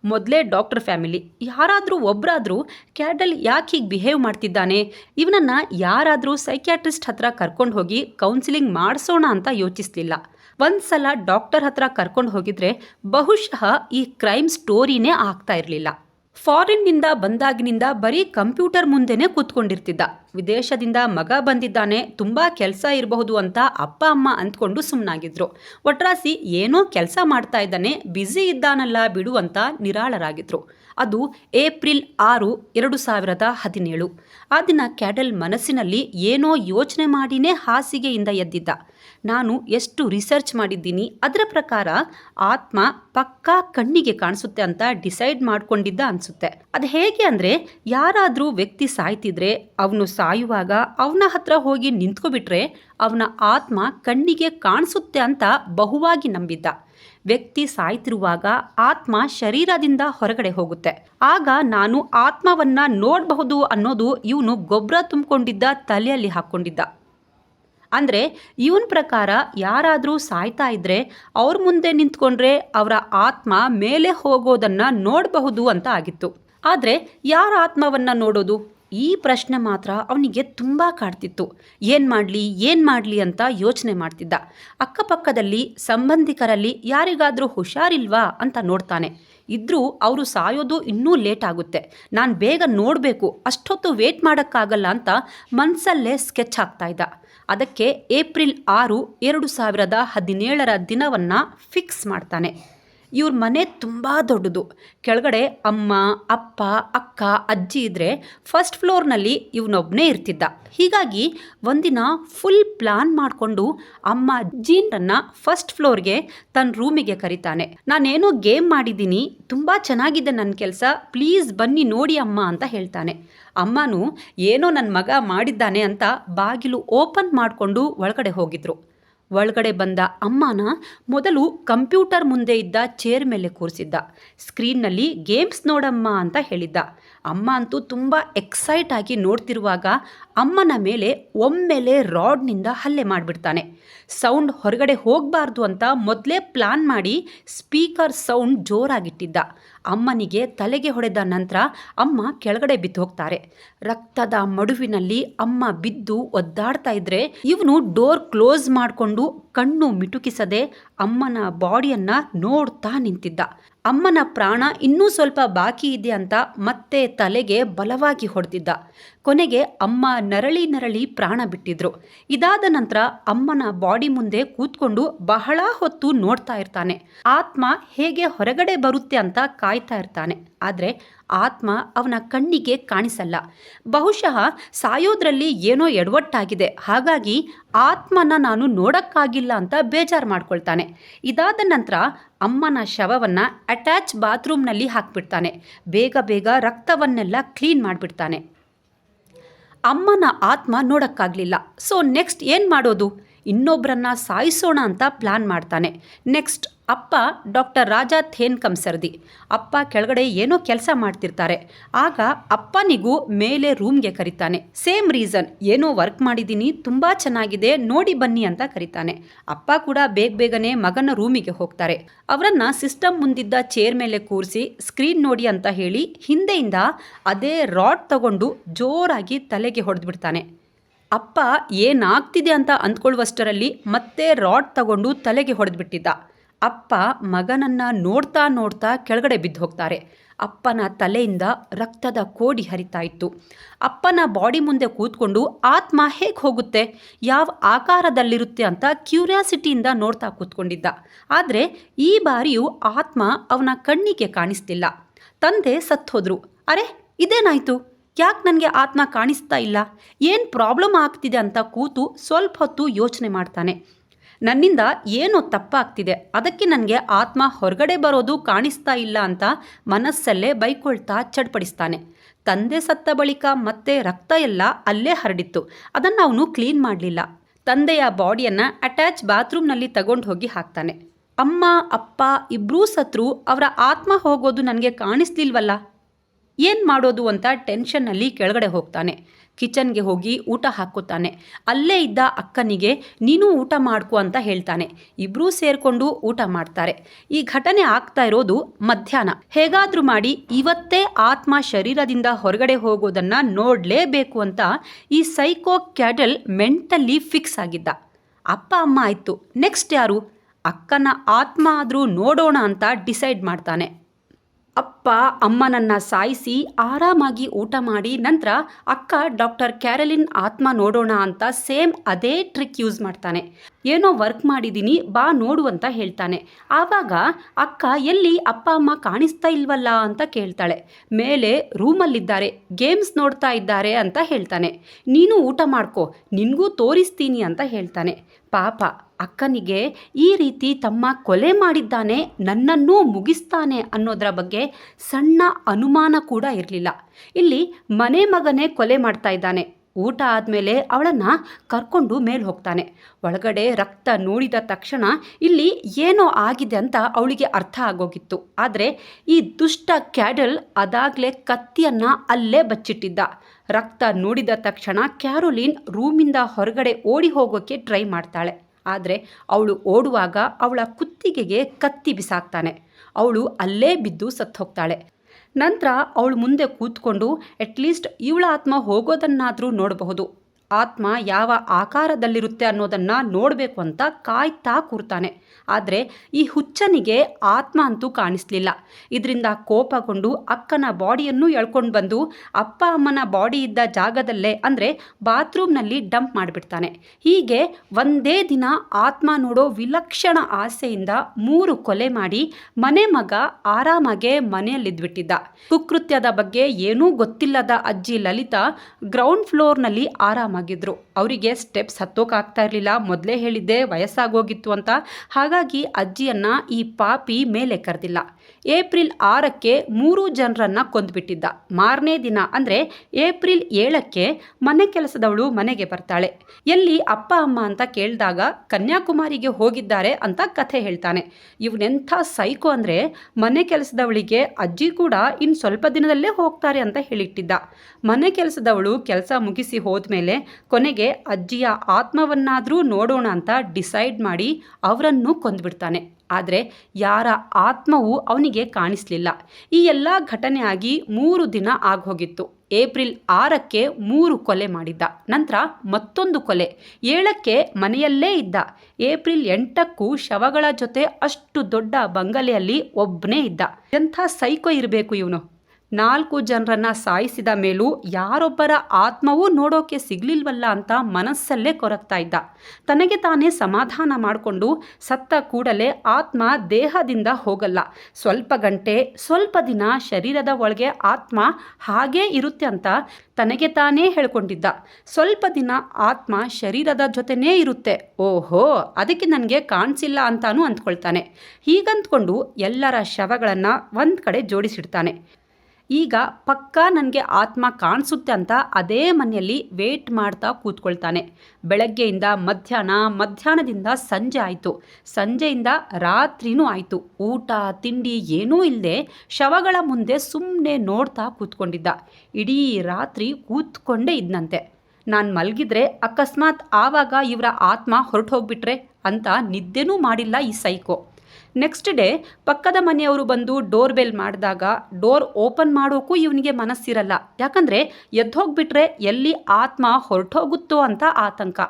ಮೊದಲೇ ಡಾಕ್ಟರ್ ಫ್ಯಾಮಿಲಿ. ಯಾರಾದರೂ ಒಬ್ಬರಾದರೂ ಕ್ಯಾಡಲ್ ಯಾಕೆ ಹೀಗೆ ಬಿಹೇವ್ ಮಾಡ್ತಿದ್ದಾನೆ? ಇವನನ್ನು ಯಾರಾದರೂ ಸೈಕ್ಯಾಟ್ರಿಸ್ಟ್ ಹತ್ರ ಕರ್ಕೊಂಡು ಹೋಗಿ ಕೌನ್ಸಿಲಿಂಗ್ ಮಾಡಿಸೋಣ ಅಂತ ಯೋಚಿಸ್ಲಿಲ್ಲ. ಒಂದು ಸಲ ಡಾಕ್ಟರ್ ಹತ್ರ ಕರ್ಕೊಂಡು ಹೋಗಿದ್ರೆ ಬಹುಶಃ ಈ ಕ್ರೈಮ್ ಸ್ಟೋರಿನೇ ಆಗ್ತಾ ಇರಲಿಲ್ಲ. ಫಾರಿನ್ನಿಂದ ಬಂದಾಗಿನಿಂದ ಬರೀ ಕಂಪ್ಯೂಟರ್ ಮುಂದೆನೇ ಕೂತ್ಕೊಂಡಿರ್ತಿದ್ದ. ವಿದೇಶದಿಂದ ಮಗ ಬಂದಿದ್ದಾನೆ, ತುಂಬ ಕೆಲಸ ಇರಬಹುದು ಅಂತ ಅಪ್ಪ, ಅಮ್ಮ ಅಂದ್ಕೊಂಡು ಸುಮ್ಮನಾಗಿದ್ರು ಒಟ್ರಾಸಿ ಏನೋ ಕೆಲಸ ಮಾಡ್ತಾ ಇದ್ದಾನೆ, ಬ್ಯುಸಿ ಇದ್ದಾನಲ್ಲ ಬಿಡು ಅಂತ ನಿರಾಳರಾಗಿದ್ರು. ಅದು ಏಪ್ರಿಲ್ ಆರು, ಎರಡು ಸಾವಿರದ ಹದಿನೇಳು. ಆ ದಿನ ಕ್ಯಾಡಲ್ ಮನಸ್ಸಿನಲ್ಲಿ ಏನೋ ಯೋಚನೆ ಮಾಡಿನೇ ಹಾಸಿಗೆಯಿಂದ ಎದ್ದಿದ್ದ. ನಾನು ಎಷ್ಟು ರಿಸರ್ಚ್ ಮಾಡಿದ್ದೀನಿ, ಅದರ ಪ್ರಕಾರ ಆತ್ಮ ಪಕ್ಕಾ ಕಣ್ಣಿಗೆ ಕಾಣಿಸುತ್ತೆ ಅಂತ ಡಿಸೈಡ್ ಮಾಡ್ಕೊಂಡಿದ್ದ ಅನಿಸುತ್ತೆ. ಅದು ಹೇಗೆ ಅಂದರೆ, ಯಾರಾದರೂ ವ್ಯಕ್ತಿ ಸಾಯ್ತಿದ್ರೆ, ಅವನು ಸಾಯುವಾಗ ಅವನ ಹತ್ರ ಹೋಗಿ ನಿಂತ್ಕೊಬಿಟ್ರೆ ಅವನ ಆತ್ಮ ಕಣ್ಣಿಗೆ ಕಾಣಿಸುತ್ತೆ ಅಂತ ಬಹುವಾಗಿ ನಂಬಿದ್ದ. ವ್ಯಕ್ತಿ ಸಾಯ್ತಿರುವಾಗ ಆತ್ಮ ಶರೀರದಿಂದ ಹೊರಗಡೆ ಹೋಗುತ್ತೆ. ಆಗ ನಾನು ಆತ್ಮವನ್ನ ನೋಡಬಹುದು ಅನ್ನೋದು ಇವನು ಗೊಬ್ಬರ ತುಂಬಿಕೊಂಡಿದ್ದ ತಲೆಯಲ್ಲಿ ಹಾಕ್ಕೊಂಡಿದ್ದ. ಅಂದರೆ ಇವನ ಪ್ರಕಾರ ಯಾರಾದರೂ ಸಾಯ್ತಾ ಇದ್ರೆ ಅವ್ರ ಮುಂದೆ ನಿಂತ್ಕೊಂಡ್ರೆ ಅವರ ಆತ್ಮ ಮೇಲೆ ಹೋಗೋದನ್ನ ನೋಡಬಹುದು ಅಂತ ಆಗಿತ್ತು. ಆದರೆ ಯಾರ ಆತ್ಮವನ್ನು ನೋಡೋದು? ಈ ಪ್ರಶ್ನೆ ಮಾತ್ರ ಅವನಿಗೆ ತುಂಬ ಕಾಡ್ತಿತ್ತು. ಏನು ಮಾಡಲಿ ಏನು ಮಾಡಲಿ ಅಂತ ಯೋಚನೆ ಮಾಡ್ತಿದ್ದ. ಅಕ್ಕಪಕ್ಕದಲ್ಲಿ ಸಂಬಂಧಿಕರಲ್ಲಿ ಯಾರಿಗಾದರೂ ಹುಷಾರಿಲ್ವಾ ಅಂತ ನೋಡ್ತಾನೆ. ಇದ್ರೂ ಅವರು ಸಾಯೋದು ಇನ್ನೂ ಲೇಟ್ ಆಗುತ್ತೆ. ನಾನು ಬೇಗ ನೋಡಬೇಕು, ಅಷ್ಟೊತ್ತು ವೇಟ್ ಮಾಡೋಕ್ಕಾಗಲ್ಲ ಅಂತ ಮನಸ್ಸಲ್ಲೇ ಸ್ಕೆಚ್ ಹಾಕ್ತಾ ಇದ್ದ. ಅದಕ್ಕೆ ಏಪ್ರಿಲ್ ಆರು, ಎರಡು ಸಾವಿರದ ಹದಿನೇಳರ ದಿನವನ್ನು ಫಿಕ್ಸ್ ಮಾಡ್ತಾನೆ. ಇವ್ರ ಮನೆ ತುಂಬ ದೊಡ್ಡದು. ಕೆಳಗಡೆ ಅಮ್ಮ, ಅಪ್ಪ, ಅಕ್ಕ, ಅಜ್ಜಿ ಇದ್ದರೆ ಫಸ್ಟ್ ಫ್ಲೋರ್ನಲ್ಲಿ ಇವನೊಬ್ಬನೇ ಇರ್ತಿದ್ದ. ಹೀಗಾಗಿ ಒಂದಿನ ಫುಲ್ ಪ್ಲಾನ್ ಮಾಡಿಕೊಂಡು ಅಮ್ಮ ಅಜ್ಜಿನನ್ನ ಫಸ್ಟ್ ಫ್ಲೋರ್ಗೆ ತನ್ನ ರೂಮಿಗೆ ಕರೀತಾನೆ. ನಾನೇನೋ ಗೇಮ್ ಮಾಡಿದ್ದೀನಿ, ತುಂಬ ಚೆನ್ನಾಗಿದೆ ನನ್ನ ಕೆಲಸ ಪ್ಲೀಸ್ ಬನ್ನಿ ನೋಡಿ ಅಮ್ಮ ಅಂತ ಹೇಳ್ತಾನೆ. ಅಮ್ಮನೂ ಏನೋ ನನ್ನ ಮಗ ಮಾಡಿದ್ದಾನೆ ಅಂತ ಬಾಗಿಲು ಓಪನ್ ಮಾಡಿಕೊಂಡು ಒಳಗಡೆ ಹೋಗಿದ್ರು. ಒಳಗಡೆ ಬಂದ ಅಮ್ಮನ ಮೊದಲು ಕಂಪ್ಯೂಟರ್ ಮುಂದೆ ಇದ್ದ ಚೇರ್ ಮೇಲೆ ಕೂರಿಸಿದ್ದ. ಸ್ಕ್ರೀನ್ನಲ್ಲಿ ಗೇಮ್ಸ್ ನೋಡಮ್ಮ ಅಂತ ಹೇಳಿದ್ದ. ಅಮ್ಮ ಅಂತೂ ತುಂಬ ಎಕ್ಸೈಟ್ ಆಗಿ ನೋಡ್ತಿರುವಾಗ ಅಮ್ಮನ ಮೇಲೆ ಒಮ್ಮೆಲೆ ರಾಡ್ನಿಂದ ಹಲ್ಲೆ ಮಾಡಿಬಿಡ್ತಾನೆ. ಸೌಂಡ್ ಹೊರಗಡೆ ಹೋಗಬಾರ್ದು ಅಂತ ಮೊದಲೇ ಪ್ಲಾನ್ ಮಾಡಿ ಸ್ಪೀಕರ್ ಸೌಂಡ್ ಜೋರಾಗಿಟ್ಟಿದ್ದ. ಅಮ್ಮನಿಗೆ ತಲೆಗೆ ಹೊಡೆದ ನಂತರ ಅಮ್ಮ ಕೆಳಗಡೆ ಬಿದ್ದು ಹೋಗ್ತಾರೆ. ರಕ್ತದ ಮಡುವಿನಲ್ಲಿ ಅಮ್ಮ ಬಿದ್ದು ಒದ್ದಾಡ್ತಾ ಇದ್ರೆ ಇವನು ಡೋರ್ ಕ್ಲೋಸ್ ಮಾಡಿಕೊಂಡು ಕಣ್ಣು ಮಿಟುಕಿಸದೆ ಅಮ್ಮನ ಬಾಡಿಯನ್ನ ನೋಡ್ತಾ ನಿಂತಿದ್ದ. ಅಮ್ಮನ ಪ್ರಾಣ ಇನ್ನೂ ಸ್ವಲ್ಪ ಬಾಕಿ ಇದೆ ಅಂತ ಮತ್ತೆ ತಲೆಗೆ ಬಲವಾಗಿ ಹೊಡೆದಿದ್ದ. ಕೊನೆಗೆ ಅಮ್ಮ ನರಳಿ ನರಳಿ ಪ್ರಾಣ ಬಿಟ್ಟಿದ್ರು. ಇದಾದ ನಂತರ ಅಮ್ಮನ ಬಾಡಿ ಮುಂದೆ ಕೂತ್ಕೊಂಡು ಬಹಳ ಹೊತ್ತು ನೋಡ್ತಾ ಇರ್ತಾನೆ. ಆತ್ಮ ಹೇಗೆ ಹೊರಗಡೆ ಬರುತ್ತೆ ಅಂತ ಕಾಯ್ತಾ ಇರ್ತಾನೆ. ಆದರೆ ಆತ್ಮ ಅವನ ಕಣ್ಣಿಗೆ ಕಾಣಿಸಲ್ಲ. ಬಹುಶಃ ಸಾಯೋದ್ರಲ್ಲಿ ಏನೋ ಎಡವಟ್ಟಾಗಿದೆ. ಹಾಗಾಗಿ ಆತ್ಮನ ನಾನು ನೋಡಕ್ಕಾಗಿಲ್ಲ ಅಂತ ಬೇಜಾರು ಮಾಡ್ಕೊಳ್ತಾನೆ. ಇದಾದ ನಂತರ ಅಮ್ಮನ ಶವವನ್ನು ಅಟ್ಯಾಚ್ ಬಾತ್ರೂಮ್ನಲ್ಲಿ ಹಾಕ್ಬಿಡ್ತಾನೆ. ಬೇಗ ಬೇಗ ರಕ್ತವನ್ನೆಲ್ಲ ಕ್ಲೀನ್ ಮಾಡಿಬಿಡ್ತಾನೆ. ಅಮ್ಮನ ಆತ್ಮ ನೋಡೋಕ್ಕಾಗಲಿಲ್ಲ. ಸೊ ನೆಕ್ಸ್ಟ್ ಏನು ಮಾಡೋದು? ಇನ್ನೊಬ್ಬರನ್ನ ಸಾಯಿಸೋಣ ಅಂತ ಪ್ಲ್ಯಾನ್ ಮಾಡ್ತಾನೆ. ನೆಕ್ಸ್ಟ್ ಅಪ್ಪ ಡಾಕ್ಟರ್ ರಾಜಾ ಥೇನ್ ಸರ್ದಿ. ಅಪ್ಪ ಕೆಳಗಡೆ ಏನೋ ಕೆಲಸ ಮಾಡ್ತಿರ್ತಾರೆ. ಆಗ ಅಪ್ಪನಿಗೂ ಮೇಲೆ ರೂಮ್ಗೆ ಕರೀತಾನೆ. ಸೇಮ್ ರೀಸನ್, ಏನೋ ವರ್ಕ್ ಮಾಡಿದ್ದೀನಿ ತುಂಬ ಚೆನ್ನಾಗಿದೆ, ನೋಡಿ ಬನ್ನಿ ಅಂತ ಕರೀತಾನೆ. ಅಪ್ಪ ಕೂಡ ಬೇಗ ಬೇಗನೆ ಮಗನ ರೂಮಿಗೆ ಹೋಗ್ತಾರೆ. ಅವರನ್ನ ಸಿಸ್ಟಮ್ ಮುಂದಿದ್ದ ಚೇರ್ ಮೇಲೆ ಕೂರಿಸಿ, ಸ್ಕ್ರೀನ್ ನೋಡಿ ಅಂತ ಹೇಳಿ, ಹಿಂದೆಯಿಂದ ಅದೇ ರಾಡ್ ತಗೊಂಡು ಜೋರಾಗಿ ತಲೆಗೆ ಹೊಡೆದ್ಬಿಡ್ತಾನೆ. ಅಪ್ಪ ಏನಾಗ್ತಿದೆ ಅಂತ ಅಂದ್ಕೊಳ್ಳುವಷ್ಟರಲ್ಲಿ ಮತ್ತೆ ರಾಡ್ ತಗೊಂಡು ತಲೆಗೆ ಹೊಡೆದ್ಬಿಟ್ಟಿದ್ದ. ಅಪ್ಪ ಮಗನನ್ನ ನೋಡ್ತಾ ನೋಡ್ತಾ ಕೆಳಗಡೆ ಬಿದ್ದು ಹೋಗ್ತಾರೆ. ಅಪ್ಪನ ತಲೆಯಿಂದ ರಕ್ತದ ಕೋಡಿ ಹರಿತಾ ಇತ್ತು. ಅಪ್ಪನ ಬಾಡಿ ಮುಂದೆ ಕೂತ್ಕೊಂಡು ಆತ್ಮ ಹೇಗೆ ಹೋಗುತ್ತೆ, ಯಾವ ಆಕಾರದಲ್ಲಿರುತ್ತೆ ಅಂತ ಕ್ಯೂರಿಯಾಸಿಟಿಯಿಂದ ನೋಡ್ತಾ ಕೂತ್ಕೊಂಡಿದ್ದ. ಆದರೆ ಈ ಬಾರಿಯೂ ಆತ್ಮ ಅವನ ಕಣ್ಣಿಗೆ ಕಾಣಿಸ್ತಿಲ್ಲ. ತಂದೆ ಸತ್ತೋದ್ರು ಅರೆ, ಇದೇನಾಯಿತು? ಯಾಕೆ ನನಗೆ ಆತ್ಮ ಕಾಣಿಸ್ತಾ ಇಲ್ಲ? ಏನು ಪ್ರಾಬ್ಲಮ್ ಆಗ್ತಿದೆ? ಅಂತ ಕೂತು ಸ್ವಲ್ಪ ಹೊತ್ತು ಯೋಚನೆ ಮಾಡ್ತಾನೆ. ನನ್ನಿಂದ ಏನೋ ತಪ್ಪಾಗ್ತಿದೆ. ಅದಕ್ಕೆ ನನಗೆ ಆತ್ಮ ಹೊರಗಡೆ ಬರೋದು ಕಾಣಿಸ್ತಾ ಇಲ್ಲ ಅಂತ ಮನಸ್ಸಲ್ಲೇ ಬೈಕೊಳ್ತಾ ಚಡ್ಪಡಿಸ್ತಾನೆ ತಂದೆ ಸತ್ತ ಬಳಿಕ ಮತ್ತೆ ರಕ್ತ ಎಲ್ಲ ಅಲ್ಲೇ ಹರಡಿತ್ತು. ಅದನ್ನು ಅವನು ಕ್ಲೀನ್ ಮಾಡಲಿಲ್ಲ. ತಂದೆಯ ಬಾಡಿಯನ್ನು ಅಟ್ಯಾಚ್ ಬಾತ್ರೂಮ್ನಲ್ಲಿ ತಗೊಂಡು ಹೋಗಿ ಹಾಕ್ತಾನೆ. ಅಮ್ಮ, ಅಪ್ಪ ಇಬ್ಬರೂ ಸತ್ರು ಅವರ ಆತ್ಮ ಹೋಗೋದು ನನಗೆ ಕಾಣಿಸ್ಲಿಲ್ವಲ್ಲ? ಏನು ಮಾಡೋದು ಅಂತ ಟೆನ್ಷನ್ನಲ್ಲಿ ಕೆಳಗಡೆ ಹೋಗ್ತಾನೆ. ಕಿಚನ್ಗೆ ಹೋಗಿ ಊಟ ಹಾಕೋತಾನೆ ಅಲ್ಲೇ ಇದ್ದ ಅಕ್ಕನಿಗೆ, ನೀನು ಊಟ ಮಾಡ್ಕೊ ಅಂತ ಹೇಳ್ತಾನೆ. ಇಬ್ಬರೂ ಸೇರಿಕೊಂಡು ಊಟ ಮಾಡ್ತಾರೆ. ಈ ಘಟನೆ ಆಗ್ತಾ ಇರೋದು ಮಧ್ಯಾಹ್ನ. ಹೇಗಾದ್ರೂ ಮಾಡಿ ಇವತ್ತೇ ಆತ್ಮ ಶರೀರದಿಂದ ಹೊರಗಡೆ ಹೋಗೋದನ್ನ ನೋಡಲೇಬೇಕು ಅಂತ ಈ ಸೈಕೋ ಕ್ಯಾಡಲ್ ಮೆಂಟಲ್ಲಿ ಫಿಕ್ಸ್ ಆಗಿದ್ದ. ಅಪ್ಪ, ಅಮ್ಮ ಆಯಿತು ನೆಕ್ಸ್ಟ್ ಯಾರು? ಅಕ್ಕನ ಆತ್ಮ ಆದರೂ ನೋಡೋಣ ಅಂತ ಡಿಸೈಡ್ ಮಾಡ್ತಾನೆ. ಅಪ್ಪ ಅಮ್ಮನನ್ನ ಸಾಯಿಸಿ ಆರಾಮಾಗಿ ಊಟ ಮಾಡಿ ನಂತರ ಅಕ್ಕ ಡಾಕ್ಟರ್ ಕ್ಯಾರಲಿನ್ ಆತ್ಮ ನೋಡೋಣ ಅಂತ ಸೇಮ್ ಅದೇ ಟ್ರಿಕ್ ಯೂಸ್ ಮಾಡ್ತಾನೆ. ಏನೋ ವರ್ಕ್ ಮಾಡಿದ್ದೀನಿ ಬಾ ನೋಡು ಅಂತ ಹೇಳ್ತಾನೆ. ಆವಾಗ ಅಕ್ಕ, ಎಲ್ಲಿ ಅಪ್ಪ, ಅಮ್ಮ ಕಾಣಿಸ್ತಾ ಇಲ್ವಲ್ಲ ಅಂತ ಕೇಳ್ತಾಳೆ. ಮೇಲೆ ರೂಮಲ್ಲಿದ್ದಾರೆ, ಗೇಮ್ಸ್ ನೋಡ್ತಾ ಇದ್ದಾರೆ ಅಂತ ಹೇಳ್ತಾನೆ. ನೀನು ಊಟ ಮಾಡ್ಕೋ, ನಿನಗೂ ತೋರಿಸ್ತೀನಿ ಅಂತ ಹೇಳ್ತಾನೆ. ಪಾಪ ಅಕ್ಕನಿಗೆ ಈ ರೀತಿ ತಮ್ಮ ಕೊಲೆ ಮಾಡಿದ್ದಾನೆ, ನನ್ನನ್ನೂ ಮುಗಿಸ್ತಾನೆ ಅನ್ನೋದರ ಬಗ್ಗೆ ಸಣ್ಣ ಅನುಮಾನ ಕೂಡ ಇರಲಿಲ್ಲ. ಇಲ್ಲಿ ಮನೆ ಮಗನೇ ಕೊಲೆ ಮಾಡ್ತಾ ಇದ್ದಾನೆ. ಊಟ ಆದಮೇಲೆ ಅವಳನ್ನು ಕರ್ಕೊಂಡು ಮೇಲೆ ಹೋಗ್ತಾನೆ. ಒಳಗಡೆ ರಕ್ತ ನೋಡಿದ ತಕ್ಷಣ ಇಲ್ಲಿ ಏನೋ ಆಗಿದೆ ಅಂತ ಅವಳಿಗೆ ಅರ್ಥ ಆಗೋಗಿತ್ತು. ಆದರೆ ಈ ದುಷ್ಟ ಕ್ಯಾಡಲ್ ಅದಾಗಲೇ ಕತ್ತಿಯನ್ನು ಅಲ್ಲೇ ಬಚ್ಚಿಟ್ಟಿದ್ದ. ರಕ್ತ ನೋಡಿದ ತಕ್ಷಣ ಕ್ಯಾರೋಲಿನ್ ರೂಮಿಂದ ಹೊರಗಡೆ ಓಡಿ ಹೋಗೋಕ್ಕೆ ಟ್ರೈ ಮಾಡ್ತಾಳೆ. ಆದರೆ ಅವಳು ಓಡುವಾಗ ಅವಳ ಕುತ್ತಿಗೆಗೆ ಕತ್ತಿ ಬಿಸಾಕ್ತಾನೆ. ಅವಳು ಅಲ್ಲೇ ಬಿದ್ದು ಸತ್ತು ಹೋಗ್ತಾಳೆ ನಂತರ ಅವಳು ಮುಂದೆ ಕೂತ್ಕೊಂಡು ಅಟ್ಲೀಸ್ಟ್ ಇವಳ ಆತ್ಮ ಹೋಗೋದನ್ನಾದರೂ ನೋಡಬಹುದು. ಆತ್ಮ ಯಾವ ಆಕಾರದಲ್ಲಿರುತ್ತೆ ಅನ್ನೋದನ್ನು ನೋಡಬೇಕು ಅಂತ ಕಾಯ್ತಾ ಕೂರ್ತಾನೆ. ಆದರೆ ಈ ಹುಚ್ಚನಿಗೆ ಆತ್ಮ ಅಂತೂ ಕಾಣಿಸ್ಲಿಲ್ಲ. ಇದರಿಂದ ಕೋಪಗೊಂಡು ಅಕ್ಕನ ಬಾಡಿಯನ್ನು ಎಳ್ಕೊಂಡು ಬಂದು ಅಪ್ಪ ಅಮ್ಮನ ಬಾಡಿ ಇದ್ದ ಜಾಗದಲ್ಲೇ ಅಂದರೆ ಬಾತ್ರೂಮ್ನಲ್ಲಿ ಡಂಪ್ ಮಾಡಿಬಿಡ್ತಾನೆ. ಹೀಗೆ ಒಂದೇ ದಿನ ಆತ್ಮ ನೋಡೋ ವಿಲಕ್ಷಣ ಆಸೆಯಿಂದ ಮೂರು ಕೊಲೆ ಮಾಡಿ ಮನೆ ಮಗ ಆರಾಮಾಗೆ ಮನೆಯಲ್ಲಿದ್ಬಿಟ್ಟಿದ್ದ. ಕುಕೃತ್ಯದ ಬಗ್ಗೆ ಏನೂ ಗೊತ್ತಿಲ್ಲದ ಅಜ್ಜಿ ಲಲಿತಾ ಗ್ರೌಂಡ್ ಫ್ಲೋರ್ನಲ್ಲಿ ಆರಾಮಾಗಿದ್ರು ಅವರಿಗೆ ಸ್ಟೆಪ್ಸ್ ಹತ್ತೋಕಾಗ್ತಾ ಇರಲಿಲ್ಲ. ಮೊದಲೇ ಹೇಳಿದ್ದೆ ವಯಸ್ಸಾಗೋಗಿತ್ತು ಅಂತ. ಹಾಗಾಗಿ ಅಜ್ಜಿಯನ್ನ ಈ ಪಾಪಿ ಮೇಲೆ ಕರೆದಿಲ್ಲ. ಏಪ್ರಿಲ್ ಆರಕ್ಕೆ ಮೂರು ಜನರನ್ನ ಕೊಂದುಬಿಟ್ಟಿದ್ದ. ಮಾರನೇ ದಿನ ಅಂದರೆ ಏಪ್ರಿಲ್ ಏಳಕ್ಕೆ ಮನೆ ಕೆಲಸದವಳು ಮನೆಗೆ ಬರ್ತಾಳೆ. ಎಲ್ಲಿ ಅಪ್ಪ, ಅಮ್ಮ ಅಂತ ಕೇಳಿದಾಗ ಕನ್ಯಾಕುಮಾರಿಗೆ ಹೋಗಿದ್ದಾರೆ ಅಂತ ಕಥೆ ಹೇಳ್ತಾನೆ. ಇವನೆಂಥ ಸೈಕೋ ಅಂದರೆ ಮನೆ ಕೆಲಸದವಳಿಗೆ ಅಜ್ಜಿ ಕೂಡ ಇನ್ನು ಸ್ವಲ್ಪ ದಿನದಲ್ಲೇ ಹೋಗ್ತಾರೆ ಅಂತ ಹೇಳಿಟ್ಟಿದ್ದ. ಮನೆ ಕೆಲಸದವಳು ಕೆಲಸ ಮುಗಿಸಿ ಹೋದ್ಮೇಲೆ ಕೊನೆಗೆ ಅಜ್ಜಿಯ ಆತ್ಮವನ್ನಾದರೂ ನೋಡೋಣ ಅಂತ ಡಿಸೈಡ್ ಮಾಡಿ ಅವರನ್ನು ಕೊಂದ್ಬಿಡ್ತಾನೆ. ಆದರೆ ಯಾರ ಆತ್ಮವು ಅವನಿಗೆ ಕಾಣಿಸಲಿಲ್ಲ. ಈ ಎಲ್ಲ ಘಟನೆ ಆಗಿ ಮೂರು ದಿನ ಆಗೋಗಿತ್ತು. ಏಪ್ರಿಲ್ ಆರಕ್ಕೆ ಮೂರು ಕೊಲೆ ಮಾಡಿದ್ದ. ನಂತರ ಮತ್ತೊಂದು ಕೊಲೆ. ಏಳಕ್ಕೆ ಮನೆಯಲ್ಲೇ ಇದ್ದ. ಏಪ್ರಿಲ್ ಎಂಟಕ್ಕೂ ಶವಗಳ ಜೊತೆ ಅಷ್ಟು ದೊಡ್ಡ ಬಂಗಲೆಯಲ್ಲಿ ಒಬ್ಬನೇ ಇದ್ದ. ಎಂಥ ಸೈಕೋ ಇರಬೇಕು ಇವನು. ನಾಲ್ಕು ಜನರನ್ನ ಸಾಯಿಸಿದ ಮೇಲೂ ಯಾರೊಬ್ಬರ ಆತ್ಮವೂ ನೋಡೋಕೆ ಸಿಗ್ಲಿಲ್ವಲ್ಲ ಅಂತ ಮನಸ್ಸಲ್ಲೇ ಕೊರಗ್ತಾ ಇದ್ದ. ತನಗೆ ತಾನೇ ಸಮಾಧಾನ ಮಾಡಿಕೊಂಡು ಸತ್ತ ಕೂಡಲೇ ಆತ್ಮ ದೇಹದಿಂದ ಹೋಗಲ್ಲ. ಸ್ವಲ್ಪ ಗಂಟೆ, ಸ್ವಲ್ಪ ದಿನ ಶರೀರದ ಒಳಗೆ ಆತ್ಮ ಹಾಗೇ ಇರುತ್ತೆ ಅಂತ ತನಗೆ ತಾನೇ ಹೇಳ್ಕೊಂಡಿದ್ದ. ಸ್ವಲ್ಪ ದಿನ ಆತ್ಮ ಶರೀರದ ಜೊತೆನೇ ಇರುತ್ತೆ. ಓಹೋ, ಅದಕ್ಕೆ ನನಗೆ ಕಾಣಿಸಿಲ್ಲ ಅಂತಾನೂ ಅಂದ್ಕೊಳ್ತಾನೆ. ಹೀಗಂದ್ಕೊಂಡು ಎಲ್ಲರ ಶವಗಳನ್ನು ಒಂದು ಕಡೆ ಜೋಡಿಸಿಡ್ತಾನೆ. ಈಗ ಪಕ್ಕಾ ನನಗೆ ಆತ್ಮ ಕಾಣಿಸುತ್ತೆ ಅಂತ ಅದೇ ಮನೆಯಲ್ಲಿ ವೇಟ್ ಮಾಡ್ತಾ ಕೂತ್ಕೊಳ್ತಾನೆ. ಬೆಳಗ್ಗೆಯಿಂದ ಮಧ್ಯಾಹ್ನ, ಮಧ್ಯಾಹ್ನದಿಂದ ಸಂಜೆ ಆಯಿತು. ಸಂಜೆಯಿಂದ ರಾತ್ರಿನೂ ಆಯಿತು. ಊಟ, ತಿಂಡಿ ಏನೂ ಇಲ್ಲದೆ ಶವಗಳ ಮುಂದೆ ಸುಮ್ಮನೆ ನೋಡ್ತಾ ಕೂತ್ಕೊಂಡಿದ್ದ. ಇಡೀ ರಾತ್ರಿ ಕೂತ್ಕೊಂಡೇ ಇದ್ನಂತೆ. ನಾನು ಮಲಗಿದ್ರೆ ಅಕಸ್ಮಾತ್ ಆವಾಗ ಇವರ ಆತ್ಮ ಹೊರಟು ಹೋಗ್ಬಿಟ್ರೆ ಅಂತ ನಿದ್ದೆನೂ ಮಾಡಿಲ್ಲ ಈ ಸೈಕೋ. ನೆಕ್ಸ್ಟ್ ಡೇ ಪಕ್ಕದ ಮನೆಯವರು ಬಂದು ಡೋರ್ ಬೆಲ್ ಮಾಡಿದಾಗ ಡೋರ್ ಓಪನ್ ಮಾಡೋಕ್ಕೂ ಇವನಿಗೆ ಮನಸ್ಸಿರಲ್ಲ. ಯಾಕಂದರೆ ಎದ್ದೋಗ್ಬಿಟ್ರೆ ಎಲ್ಲಿ ಆತ್ಮ ಹೊರಟೋಗುತ್ತೋ ಅಂತ ಆತಂಕ.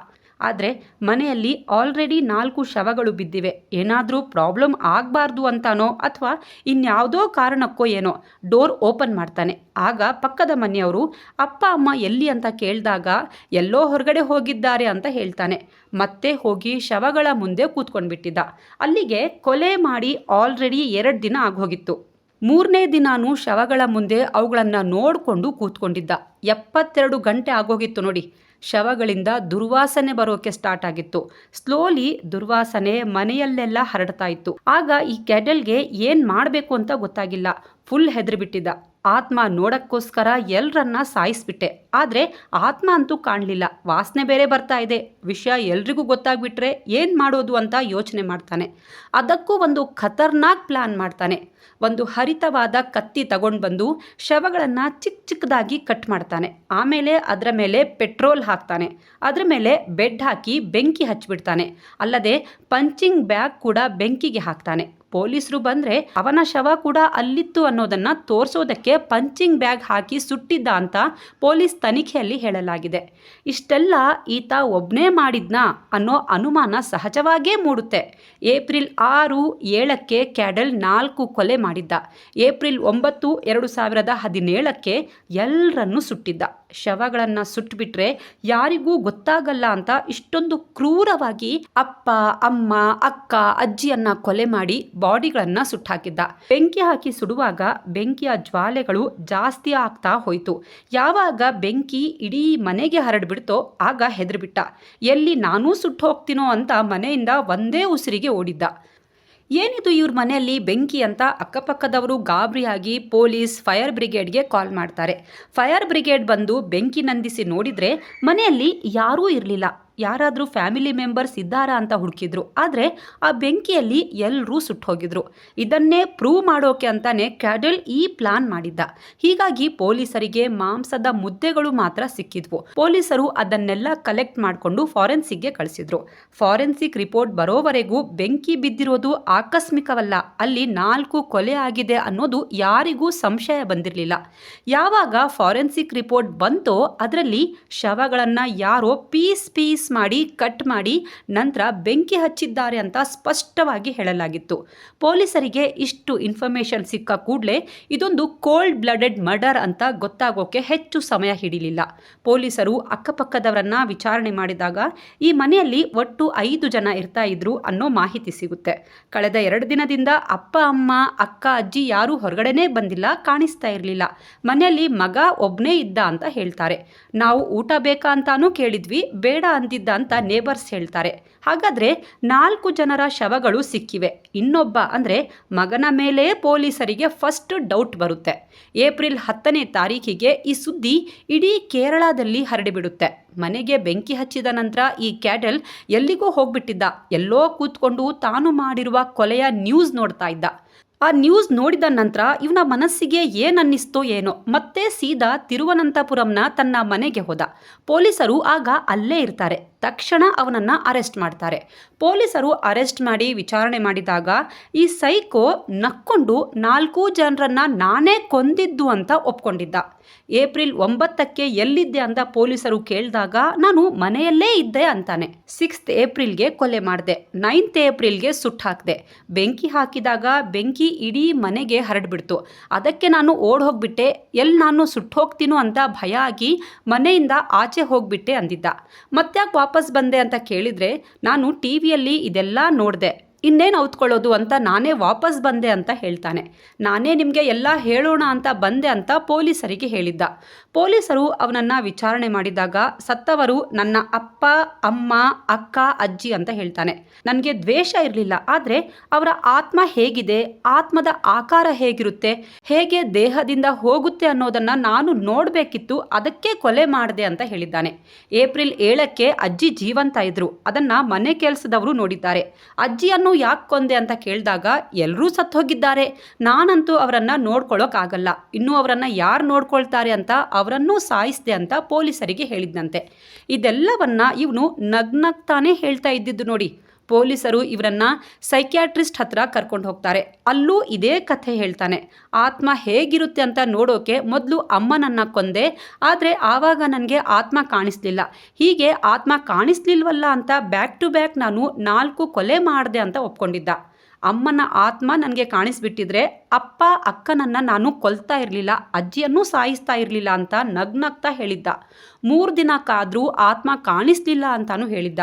ಆದರೆ ಮನೆಯಲ್ಲಿ ಆಲ್ರೆಡಿ ನಾಲ್ಕು ಶವಗಳು ಬಿದ್ದಿವೆ. ಏನಾದರೂ ಪ್ರಾಬ್ಲಮ್ ಆಗಬಾರ್ದು ಅಂತಾನೋ ಅಥವಾ ಇನ್ಯಾವುದೋ ಕಾರಣಕ್ಕೋ ಏನೋ ಡೋರ್ ಓಪನ್ ಮಾಡ್ತಾನೆ. ಆಗ ಪಕ್ಕದ ಮನೆಯವರು, ಅಪ್ಪ, ಅಮ್ಮ ಎಲ್ಲಿ ಅಂತ ಕೇಳಿದಾಗ ಎಲ್ಲೋ ಹೊರಗಡೆ ಹೋಗಿದ್ದಾರೆ ಅಂತ ಹೇಳ್ತಾನೆ. ಮತ್ತೆ ಹೋಗಿ ಶವಗಳ ಮುಂದೆ ಕೂತ್ಕೊಂಡ್ಬಿಟ್ಟಿದ್ದ. ಅಲ್ಲಿಗೆ ಕೊಲೆ ಮಾಡಿ ಆಲ್ರೆಡಿ ಎರಡು ದಿನ ಆಗೋಗಿತ್ತು. ಮೂರನೇ ದಿನಾನೂ ಶವಗಳ ಮುಂದೆ ಅವುಗಳನ್ನು ನೋಡಿಕೊಂಡು ಕೂತ್ಕೊಂಡಿದ್ದ. ಎಪ್ಪತ್ತೆರಡು ಗಂಟೆ ಆಗೋಗಿತ್ತು ನೋಡಿ. ಶವಗಳಿಂದ ದುರ್ವಾಸನೆ ಬರೋಕೆ ಸ್ಟಾರ್ಟ್ ಆಗಿತ್ತು. ಸ್ಲೋಲಿ ದುರ್ವಾಸನೆ ಮನೆಯಲ್ಲೆಲ್ಲ ಹರಡ್ತಾ ಇತ್ತು. ಆಗ ಈ ಕೆಡಲ್ಗೆ ಏನು ಮಾಡಬೇಕು ಅಂತ ಗೊತ್ತಾಗಿಲ್ಲ. ಫುಲ್ ಹೆದರ್ಬಿಟ್ಟಿದ್ದ. ಆತ್ಮ ನೋಡಕ್ಕೋಸ್ಕರ ಎಲ್ಲರನ್ನ ಸಾಯಿಸ್ಬಿಟ್ಟೆ. ಆದರೆ ಆತ್ಮ ಅಂತೂ ಕಾಣಲಿಲ್ಲ. ವಾಸನೆ ಬೇರೆ ಬರ್ತಾ ಇದೆ. ವಿಷಯ ಎಲ್ರಿಗೂ ಗೊತ್ತಾಗ್ಬಿಟ್ರೆ ಏನು ಮಾಡೋದು ಅಂತ ಯೋಚನೆ ಮಾಡ್ತಾನೆ. ಅದಕ್ಕೂ ಒಂದು ಖತರ್ನಾಕ್ ಪ್ಲಾನ್ ಮಾಡ್ತಾನೆ. ಒಂದು ಹರಿತವಾದ ಕತ್ತಿ ತಗೊಂಡು ಬಂದು ಶವಗಳನ್ನು ಚಿಕ್ಕ ಚಿಕ್ಕದಾಗಿ ಕಟ್ ಮಾಡ್ತಾನೆ. ಆಮೇಲೆ ಅದರ ಮೇಲೆ ಪೆಟ್ರೋಲ್ ಹಾಕ್ತಾನೆ. ಅದರ ಮೇಲೆ ಬೆಡ್ ಹಾಕಿ ಬೆಂಕಿ ಹಚ್ಚಿಬಿಡ್ತಾನೆ ಅಲ್ಲದೆ ಪಂಚಿಂಗ್ ಬ್ಯಾಗ್ ಕೂಡ ಬೆಂಕಿಗೆ ಹಾಕ್ತಾನೆ. ಪೊಲೀಸರು ಬಂದ್ರೆ ಅವನ ಶವ ಕೂಡ ಅಲ್ಲಿತ್ತು ಅನ್ನೋದನ್ನ ತೋರಿಸೋದಕ್ಕೆ ಪಂಚಿಂಗ್ ಬ್ಯಾಗ್ ಹಾಕಿ ಸುಟ್ಟಿದ್ದ ಅಂತ ಪೊಲೀಸ್ ತನಿಖೆಯಲ್ಲಿ ಹೇಳಲಾಗಿದೆ. ಇಷ್ಟೆಲ್ಲ ಈತ ಒಬ್ಬನೇ ಮಾಡಿದ್ನಾ ಅನ್ನೋ ಅನುಮಾನ ಸಹಜವಾಗೇ ಮೂಡುತ್ತೆ. ಏಪ್ರಿಲ್ ಆರು ಏಳಕ್ಕೆ ಕ್ಯಾಡಲ್ ನಾಲ್ಕು ಕೊಲೆ ಮಾಡಿದ್ದ. ಏಪ್ರಿಲ್ ಒಂಬತ್ತು ಎರಡು ಸಾವಿರದ ಹದಿನೇಳಕ್ಕೆ ಎಲ್ಲರನ್ನೂ ಸುಟ್ಟಿದ್ದ. ಶವಗಳನ್ನು ಸುಟ್ಟುಬಿಟ್ರೆ ಯಾರಿಗೂ ಗೊತ್ತಾಗಲ್ಲ ಅಂತ ಇಷ್ಟೊಂದು ಕ್ರೂರವಾಗಿ ಅಪ್ಪ, ಅಮ್ಮ, ಅಕ್ಕ, ಅಜ್ಜಿಯನ್ನ ಕೊಲೆ ಮಾಡಿ ಬಾಡಿಗಳನ್ನ ಸುಟ್ಟಾಕಿದ್ದ. ಬೆಂಕಿ ಹಾಕಿ ಸುಡುವಾಗ ಬೆಂಕಿಯ ಜ್ವಾಲೆಗಳು ಜಾಸ್ತಿ ಆಗ್ತಾ ಹೋಯಿತು. ಯಾವಾಗ ಬೆಂಕಿ ಇಡೀ ಮನೆಗೆ ಹರಡ್ಬಿಡ್ತೋ ಆಗ ಹೆದರ್ಬಿಟ್ಟ. ಎಲ್ಲಿ ನಾನೂ ಸುಟ್ಟು ಹೋಗ್ತೀನೋ ಅಂತ ಮನೆಯಿಂದ ಒಂದೇ ಉಸಿರಿಗೆ ಓಡಿದ್ದ. ಏನಿದು ಇವ್ರ ಮನೆಯಲ್ಲಿ ಬೆಂಕಿ ಅಂತ ಅಕ್ಕಪಕ್ಕದವರು ಗಾಬರಿಯಾಗಿ ಪೊಲೀಸ್, ಫೈರ್ ಬ್ರಿಗೇಡ್ಗೆ ಕಾಲ್ ಮಾಡ್ತಾರೆ. ಫೈರ್ ಬ್ರಿಗೇಡ್ ಬಂದು ಬೆಂಕಿ ನಂದಿಸಿ ನೋಡಿದ್ರೆ ಮನೆಯಲ್ಲಿ ಯಾರೂ ಇರಲಿಲ್ಲ. ಯಾರಾದರೂ ಫ್ಯಾಮಿಲಿ ಮೆಂಬರ್ಸ್ ಇದ್ದಾರಾ ಅಂತ ಹುಡುಕಿದ್ರು. ಆದರೆ ಆ ಬೆಂಕಿಯಲ್ಲಿ ಎಲ್ಲರೂ ಸುಟ್ಟು ಹೋಗಿದ್ರು ಇದನ್ನೇ ಪ್ರೂವ್ ಮಾಡೋಕೆ ಅಂತಾನೆ ಕ್ಯಾಡಲ್ ಈ ಪ್ಲಾನ್ ಮಾಡಿದ್ದ. ಹೀಗಾಗಿ ಪೊಲೀಸರಿಗೆ ಮಾಂಸದ ಮುದ್ದೆಗಳು ಮಾತ್ರ ಸಿಕ್ಕಿದ್ವು. ಪೊಲೀಸರು ಅದನ್ನೆಲ್ಲ ಕಲೆಕ್ಟ್ ಮಾಡಿಕೊಂಡು ಫಾರೆನ್ಸಿಕ್ಗೆ ಕಳಿಸಿದ್ರು. ಫಾರೆನ್ಸಿಕ್ ರಿಪೋರ್ಟ್ ಬರೋವರೆಗೂ ಬೆಂಕಿ ಬಿದ್ದಿರೋದು ಆಕಸ್ಮಿಕವಲ್ಲ. ಅಲ್ಲಿ ನಾಲ್ಕು ಕೊಲೆ ಆಗಿದೆ ಅನ್ನೋದು ಯಾರಿಗೂ ಸಂಶಯ ಬಂದಿರಲಿಲ್ಲ. ಯಾವಾಗ ಫಾರೆನ್ಸಿಕ್ ರಿಪೋರ್ಟ್ ಬಂತೋ ಅದರಲ್ಲಿ ಶವಗಳನ್ನು ಯಾರೋ ಪೀಸ್ ಪೀಸ್ ಮಾಡಿ, ಕಟ್ ಮಾಡಿ, ನಂತರ ಬೆಂಕಿ ಹಚ್ಚಿದ್ದಾರೆ ಅಂತ ಸ್ಪಷ್ಟವಾಗಿ ಹೇಳಲಾಗಿತ್ತು. ಪೊಲೀಸರಿಗೆ ಇಷ್ಟು ಇನ್ಫಾರ್ಮೇಷನ್ ಸಿಕ್ಕ ಕೂಡಲೇ ಇದೊಂದು ಕೋಲ್ಡ್ ಬ್ಲಡೆಡ್ ಮರ್ಡರ್ ಅಂತ ಗೊತ್ತಾಗೋಕೆ ಹೆಚ್ಚು ಸಮಯ ಹಿಡಿಲಿಲ್ಲ. ಪೊಲೀಸರು ಅಕ್ಕಪಕ್ಕದವರನ್ನ ವಿಚಾರಣೆ ಮಾಡಿದಾಗ ಈ ಮನೆಯಲ್ಲಿ ಒಟ್ಟು ಐದು ಜನ ಇರ್ತಾ ಇದ್ರು ಅನ್ನೋ ಮಾಹಿತಿ ಸಿಗುತ್ತೆ. ಕಳೆದ ಎರಡು ದಿನದಿಂದ ಅಪ್ಪ, ಅಮ್ಮ, ಅಕ್ಕ, ಅಜ್ಜಿ ಯಾರೂ ಹೊರಗಡೆನೇ ಬಂದಿಲ್ಲ, ಕಾಣಿಸ್ತಾ ಇರಲಿಲ್ಲ. ಮನೆಯಲ್ಲಿ ಮಗ ಒಬ್ಬನೇ ಇದ್ದ ಅಂತ ಹೇಳ್ತಾರೆ. ನಾವು ಊಟ ಬೇಕಾ ಅಂತಾನೂ ಕೇಳಿದ್ವಿ, ಬೇಡ ಅಂದಿದ್ದ ಅಂತ ನೇಬರ್ಸ್ ಹೇಳ್ತಾರೆ. ಹಾಗಾದ್ರೆ ನಾಲ್ಕು ಜನರ ಶವಗಳು ಸಿಕ್ಕಿವೆ. ಇನ್ನೊಬ್ಬ ಅಂದರೆ ಮಗನ ಮೇಲೆ ಪೊಲೀಸರಿಗೆ ಫಸ್ಟ್ ಡೌಟ್ ಬರುತ್ತೆ. ಏಪ್ರಿಲ್ ಹತ್ತನೇ ತಾರೀಕಿಗೆ ಈ ಸುದ್ದಿ ಇಡೀ ಕೇರಳದಲ್ಲಿ ಹರಡಿಬಿಡುತ್ತೆ. ಮನೆಗೆ ಬೆಂಕಿ ಹಚ್ಚಿದ ನಂತರ ಈ ಕ್ಯಾಟಲ್ ಎಲ್ಲಿಗೂ ಹೋಗ್ಬಿಟ್ಟಿದ್ದ. ಎಲ್ಲೋ ಕೂತ್ಕೊಂಡು ತಾನು ಮಾಡಿರುವ ಕೊಲೆಯ ನ್ಯೂಸ್ ನೋಡ್ತಾ ಇದ್ದ. ಆ ನ್ಯೂಸ್ ನೋಡಿದ ನಂತರ ಇವನ ಮನಸ್ಸಿಗೆ ಏನನ್ನಿಸ್ತೋ ಏನೋ, ಮತ್ತೆ ಸೀದಾ ತಿರುವನಂತಪುರಂನ ತನ್ನ ಮನೆಗೆ ಹೋದ. ಪೊಲೀಸರು ಆಗ ಅಲ್ಲೇ ಇರ್ತಾರೆ. ತಕ್ಷಣ ಅವನನ್ನು ಅರೆಸ್ಟ್ ಮಾಡ್ತಾರೆ. ಪೊಲೀಸರು ಅರೆಸ್ಟ್ ಮಾಡಿ ವಿಚಾರಣೆ ಮಾಡಿದಾಗ ಈ ಸೈಕೋ ನಕ್ಕೊಂಡು ನಾಲ್ಕು ಜನರನ್ನು ನಾನೇ ಕೊಂದಿದ್ದು ಅಂತ ಒಪ್ಕೊಂಡಿದ್ದ. ಏಪ್ರಿಲ್ ಒಂಬತ್ತಕ್ಕೆ ಎಲ್ಲಿದ್ದೆ ಅಂತ ಪೊಲೀಸರು ಕೇಳಿದಾಗ ನಾನು ಮನೆಯಲ್ಲೇ ಇದ್ದೆ ಅಂತಾನೆ. ಸಿಕ್ಸ್ತ್ ಏಪ್ರಿಲ್ಗೆ ಕೊಲೆ ಮಾಡಿದೆ. ನೈನ್ತ್ ಏಪ್ರಿಲ್ಗೆ ಸುಟ್ಟು ಹಾಕಿದೆ. ಬೆಂಕಿ ಹಾಕಿದಾಗ ಬೆಂಕಿ ಇಡೀ ಮನೆಗೆ ಹರಡ್ಬಿಡ್ತು. ಅದಕ್ಕೆ ನಾನು ಓಡ್ ಹೋಗ್ಬಿಟ್ಟೆ ಎಲ್ಲಿ ನಾನು ಸುಟ್ಟು ಹೋಗ್ತೀನೋ ಅಂತ ಭಯ ಆಗಿ ಮನೆಯಿಂದ ಆಚೆ ಹೋಗ್ಬಿಟ್ಟೆ ಅಂದಿದ್ದ. ಮತ್ತೆ ವಾಪಸ್ ಬಂದೆ ಅಂತ ಕೇಳಿದ್ರೆ ನಾನು ಟಿವಿಯಲ್ಲಿ ಇದೆಲ್ಲ ನೋಡಿದೆ. ಇನ್ನೇನು ಔತ್ಕೊಳ್ಳೋದು ಅಂತ ನಾನೇ ವಾಪಸ್ ಬಂದೆ ಅಂತ ಹೇಳ್ತಾನೆ. ನಾನೇ ನಿಮಗೆ ಎಲ್ಲ ಹೇಳೋಣ ಅಂತ ಬಂದೆ ಅಂತ ಪೊಲೀಸರಿಗೆ ಹೇಳಿದ್ದ. ಪೊಲೀಸರು ಅವನನ್ನು ವಿಚಾರಣೆ ಮಾಡಿದಾಗ ಸತ್ತವರು ನನ್ನ ಅಪ್ಪ, ಅಮ್ಮ, ಅಕ್ಕ, ಅಜ್ಜಿ ಅಂತ ಹೇಳ್ತಾನೆ. ನನಗೆ ದ್ವೇಷ ಇರಲಿಲ್ಲ, ಆದರೆ ಅವರ ಆತ್ಮ ಹೇಗಿದೆ, ಆತ್ಮದ ಆಕಾರ ಹೇಗಿರುತ್ತೆ, ಹೇಗೆ ದೇಹದಿಂದ ಹೋಗುತ್ತೆ ಅನ್ನೋದನ್ನು ನಾನು ನೋಡಬೇಕಿತ್ತು, ಅದಕ್ಕೆ ಕೊಲೆ ಮಾಡಿದೆ ಅಂತ ಹೇಳಿದ್ದಾನೆ. ಏಪ್ರಿಲ್ ಏಳಕ್ಕೆ ಅಜ್ಜಿ ಜೀವಂತ ಇದ್ರು, ಅದನ್ನು ಮನೆ ಕೆಲಸದವರು ನೋಡಿದ್ದಾರೆ. ಅಜ್ಜಿಯನ್ನು ಯಾಕೆ ಕೊಂದೆ ಅಂತ ಕೇಳಿದಾಗ ಎಲ್ಲರೂ ಸತ್ತು ಹೋಗಿದ್ದಾರೆ ನಾನಂತೂ ಅವರನ್ನು ನೋಡ್ಕೊಳ್ಳೋಕ್ಕಾಗಲ್ಲ ಇನ್ನು ಅವರನ್ನು ಯಾರು ನೋಡ್ಕೊಳ್ತಾರೆ ಅಂತ ಅವರನ್ನೂ ಸಾಯಿಸಿದೆ ಅಂತ ಪೊಲೀಸರಿಗೆ ಹೇಳಿದ್ನಂತೆ. ಇದೆಲ್ಲವನ್ನ ಇವನು ನಗ್ನಗ್ತಾನೆ ಹೇಳ್ತಾ ಇದ್ದಿದ್ದು ನೋಡಿ. ಪೊಲೀಸರು ಇವರನ್ನ ಸೈಕ್ಯಾಟ್ರಿಸ್ಟ್ ಹತ್ರ ಕರ್ಕೊಂಡು ಹೋಗ್ತಾರೆ. ಅಲ್ಲೂ ಇದೇ ಕಥೆ ಹೇಳ್ತಾನೆ. ಆತ್ಮ ಹೇಗಿರುತ್ತೆ ಅಂತ ನೋಡೋಕೆ ಮೊದಲು ಅಮ್ಮನನ್ನ ಕೊಂದೆ, ಆದರೆ ಆವಾಗ ನನಗೆ ಆತ್ಮ ಕಾಣಿಸ್ಲಿಲ್ಲ. ಹೀಗೆ ಆತ್ಮ ಕಾಣಿಸ್ಲಿಲ್ವಲ್ಲ ಅಂತ ಬ್ಯಾಕ್ ಟು ಬ್ಯಾಕ್ ನಾನು ನಾಲ್ಕು ಕೊಲೆ ಮಾಡಿದೆ ಅಂತ ಒಪ್ಕೊಂಡಿದ್ದ. ಅಮ್ಮನ ಆತ್ಮ ನನಗೆ ಕಾಣಿಸ್ಬಿಟ್ಟಿದ್ರೆ ಅಪ್ಪ, ಅಕ್ಕನನ್ನು ನಾನು ಕೊಲ್ತಾ ಇರಲಿಲ್ಲ, ಅಜ್ಜಿಯನ್ನು ಸಾಯಿಸ್ತಾ ಇರಲಿಲ್ಲ ಅಂತ ನಗ್ನಗ್ತಾ ಹೇಳಿದ್ದ. ಮೂರು ದಿನ ಕಾದ್ರೂ ಆತ್ಮ ಕಾಣಿಸ್ಲಿಲ್ಲ ಅಂತಾನು ಹೇಳಿದ್ದ.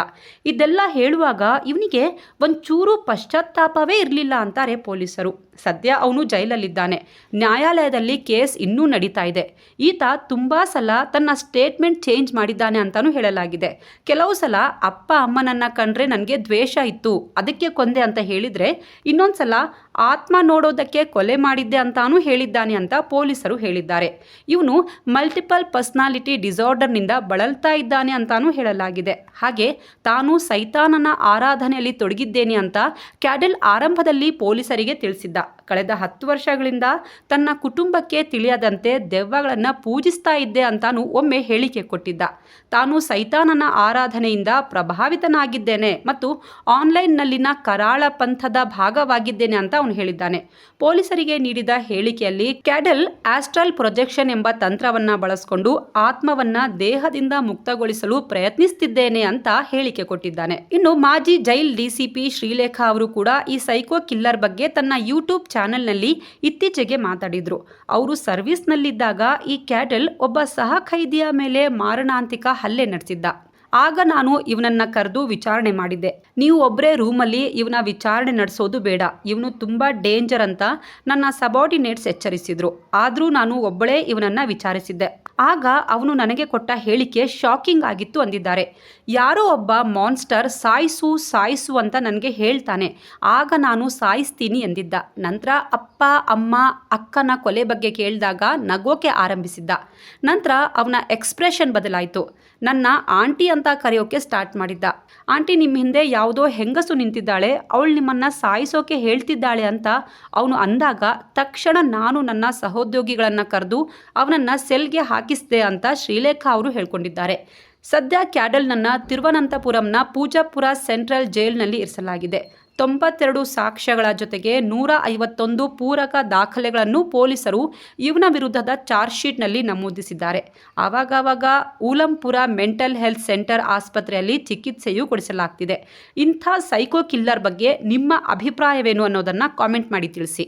ಇದೆಲ್ಲ ಹೇಳುವಾಗ ಇವನಿಗೆ ಒಂಚೂರು ಪಶ್ಚಾತ್ತಾಪವೇ ಇರಲಿಲ್ಲ ಅಂತಾರೆ ಪೊಲೀಸರು. ಸದ್ಯ ಅವನು ಜೈಲಲ್ಲಿದ್ದಾನೆ. ನ್ಯಾಯಾಲಯದಲ್ಲಿ ಕೇಸ್ ಇನ್ನೂ ನಡೀತಾ ಇದೆ. ಈತ ತುಂಬ ಸಲ ತನ್ನ ಸ್ಟೇಟ್ಮೆಂಟ್ ಚೇಂಜ್ ಮಾಡಿದ್ದಾನೆ ಅಂತಾನೂ ಹೇಳಲಾಗಿದೆ. ಕೆಲವು ಸಲ ಅಪ್ಪ, ಅಮ್ಮನನ್ನು ಕಂಡ್ರೆ ನನಗೆ ದ್ವೇಷ ಇತ್ತು, ಅದಕ್ಕೆ ಕೊಂದೆ ಅಂತ ಹೇಳಿದರೆ ಇನ್ನೊಂದು ಸಲ ಆತ್ಮ ನೋಡೋದಕ್ಕೆ ಕೊಲೆ ಮಾಡಿದ್ದೆ ಅಂತಾನೂ ಹೇಳಿದ್ದಾನೆ ಅಂತ ಪೊಲೀಸರು ಹೇಳಿದ್ದಾರೆ. ಇವನು ಮಲ್ಟಿಪಲ್ ಪರ್ಸ್ನಾಲಿಟಿ ಡಿಸಾರ್ಡರ್ನಿಂದ ಬಳಲ್ತಾ ಇದ್ದಾನೆ ಅಂತಾನೂ ಹೇಳಲಾಗಿದೆ. ಹಾಗೆ ತಾನು ಸೈತಾನನ ಆರಾಧನೆಯಲ್ಲಿ ತೊಡಗಿದ್ದೇನೆ ಅಂತ ಕ್ಯಾಡೆಲ್ ಆರಂಭದಲ್ಲಿ ಪೊಲೀಸರಿಗೆ ತಿಳಿಸಿದ್ದ. ಕಳೆದ ಹತ್ತು ವರ್ಷಗಳಿಂದ ತನ್ನ ಕುಟುಂಬಕ್ಕೆ ತಿಳಿಯದಂತೆ ದೆವ್ವಗಳನ್ನು ಪೂಜಿಸ್ತಾ ಇದ್ದೆ ಅಂತಾನು ಒಮ್ಮೆ ಹೇಳಿಕೆ ಕೊಟ್ಟಿದ್ದ. ತಾನು ಸೈತಾನನ ಆರಾಧನೆಯಿಂದ ಪ್ರಭಾವಿತನಾಗಿದ್ದೇನೆ ಮತ್ತು ಆನ್ಲೈನ್ನಲ್ಲಿನ ಕರಾಳ ಪಂಥದ ಭಾಗವಾಗಿದ್ದೇನೆ ಅಂತ ಅವನು ಹೇಳಿದ್ದಾನೆ. ಪೊಲೀಸರಿಗೆ ನೀಡಿದ ಹೇಳಿಕೆಯಲ್ಲಿ ಕ್ಯಾಡಲ್ ಆಸ್ಟ್ರಲ್ ಪ್ರೊಜೆಕ್ಷನ್ ಎಂಬ ತಂತ್ರವನ್ನು ಬಳಸಿಕೊಂಡು ಆತ್ಮವನ್ನ ದೇಹದಿಂದ ಮುಕ್ತಗೊಳಿಸಲು ಪ್ರಯತ್ನಿಸುತ್ತಿದ್ದೇನೆ ಅಂತ ಹೇಳಿಕೆ ಕೊಟ್ಟಿದ್ದಾನೆ. ಇನ್ನು ಮಾಜಿ ಜೈಲ್ ಡಿಸಿಪಿ ಶ್ರೀಲೇಖಾ ಅವರು ಕೂಡ ಈ ಸೈಕೋ ಕಿಲ್ಲರ್ ಬಗ್ಗೆ ತನ್ನ ಯೂಟ್ಯೂಬ್ ಚಾನೆಲ್ನಲ್ಲಿ ಇತ್ತೀಚೆಗೆ ಮಾತಾಡಿದ್ರು. ಅವರು ಸರ್ವಿಸ್ನಲ್ಲಿದ್ದಾಗ ಈ ಕ್ಯಾಟಲ್ ಒಬ್ಬ ಸಹ ಖೈದಿಯ ಮೇಲೆ ಮಾರಣಾಂತಿಕ ಹಲ್ಲೆ ನಡೆಸಿದ್ದ. ಆಗ ನಾನು ಇವನನ್ನ ಕರೆದು ವಿಚಾರಣೆ ಮಾಡಿದ್ದೆ. ನೀವು ಒಬ್ಬರೇ ರೂಮಲ್ಲಿ ಇವನ ವಿಚಾರಣೆ ನಡೆಸೋದು ಬೇಡ. ಇವನು ತುಂಬ ಡೇಂಜರ್ ಅಂತ ನನ್ನ ಸಬಾರ್ಡಿನೇಟ್ಸ್ ಎಚ್ಚರಿಸಿದ್ರು. ಆದರೂ ನಾನು ಒಬ್ಬಳೇ ಇವನನ್ನ ವಿಚಾರಿಸಿದ್ದೆ. ಆಗ ಅವನು ನನಗೆ ಕೊಟ್ಟ ಹೇಳಿಕೆ ಶಾಕಿಂಗ್ ಆಗಿತ್ತು ಅಂದಿದ್ದಾರೆ. ಯಾರೋ ಒಬ್ಬ ಮಾನ್ಸ್ಟರ್ ಸಾಯಿಸು ಸಾಯಿಸು ಅಂತ ನನಗೆ ಹೇಳ್ತಾನೆ. ಆಗ ನಾನು ಸಾಯಿಸ್ತೀನಿ ಎಂದಿದ್ದ. ನಂತರ ಅಪ್ಪ, ಅಮ್ಮ, ಅಕ್ಕನ ಕೊಲೆ ಬಗ್ಗೆ ಕೇಳಿದಾಗ ನಗೋಕೆ ಆರಂಭಿಸಿದ್ದ. ನಂತರ ಅವನ ಎಕ್ಸ್ಪ್ರೆಷನ್ ಬದಲಾಯಿತು. ನನ್ನ ಆಂಟಿ ಅಂತ ಕರೆಯೋಕೆ ಸ್ಟಾರ್ಟ್ ಮಾಡಿದ್ದ. ಆಂಟಿ ನಿಮ್ಮ ಹಿಂದೆ ಯಾವುದೋ ಹೆಂಗಸು ನಿಂತಿದ್ದಾಳೆ, ಅವಳು ನಿಮ್ಮನ್ನು ಸಾಯಿಸೋಕೆ ಹೇಳ್ತಿದ್ದಾಳೆ ಅಂತ ಅವನು ಅಂದಾಗ ತಕ್ಷಣ ನಾನು ನನ್ನ ಸಹೋದ್ಯೋಗಿಗಳನ್ನು ಕರೆದು ಅವನನ್ನು ಸೆಲ್ಗೆ ಹಾಕಿಸಿದೆ ಅಂತ ಶ್ರೀಲೇಖಾ ಅವರು ಹೇಳ್ಕೊಂಡಿದ್ದಾರೆ. ಸದ್ಯ ಕ್ಯಾಡಲ್ನನ್ನು ತಿರುವನಂತಪುರಂನ ಪೂಜಾಪುರ ಸೆಂಟ್ರಲ್ ಜೈಲ್ನಲ್ಲಿ ಇರಿಸಲಾಗಿದೆ. ತೊಂಬತ್ತೆರಡು ಸಾಕ್ಷ್ಯಗಳ ಜೊತೆಗೆ ನೂರ ಐವತ್ತೊಂದು ಪೂರಕ ದಾಖಲೆಗಳನ್ನು ಪೊಲೀಸರು ಇವನ ವಿರುದ್ಧದ ಚಾರ್ಜ್ ಶೀಟ್ನಲ್ಲಿ ನಮೂದಿಸಿದ್ದಾರೆ. ಆವಾಗವಾಗ ಊಲಂಪುರ ಮೆಂಟಲ್ ಹೆಲ್ತ್ ಸೆಂಟರ್ ಆಸ್ಪತ್ರೆಯಲ್ಲಿ ಚಿಕಿತ್ಸೆಯೂ ಕೊಡಿಸಲಾಗ್ತಿದೆ. ಇಂಥ ಸೈಕೋ ಕಿಲ್ಲರ್ ಬಗ್ಗೆ ನಿಮ್ಮ ಅಭಿಪ್ರಾಯವೇನು ಅನ್ನೋದನ್ನು ಕಾಮೆಂಟ್ ಮಾಡಿ ತಿಳಿಸಿ.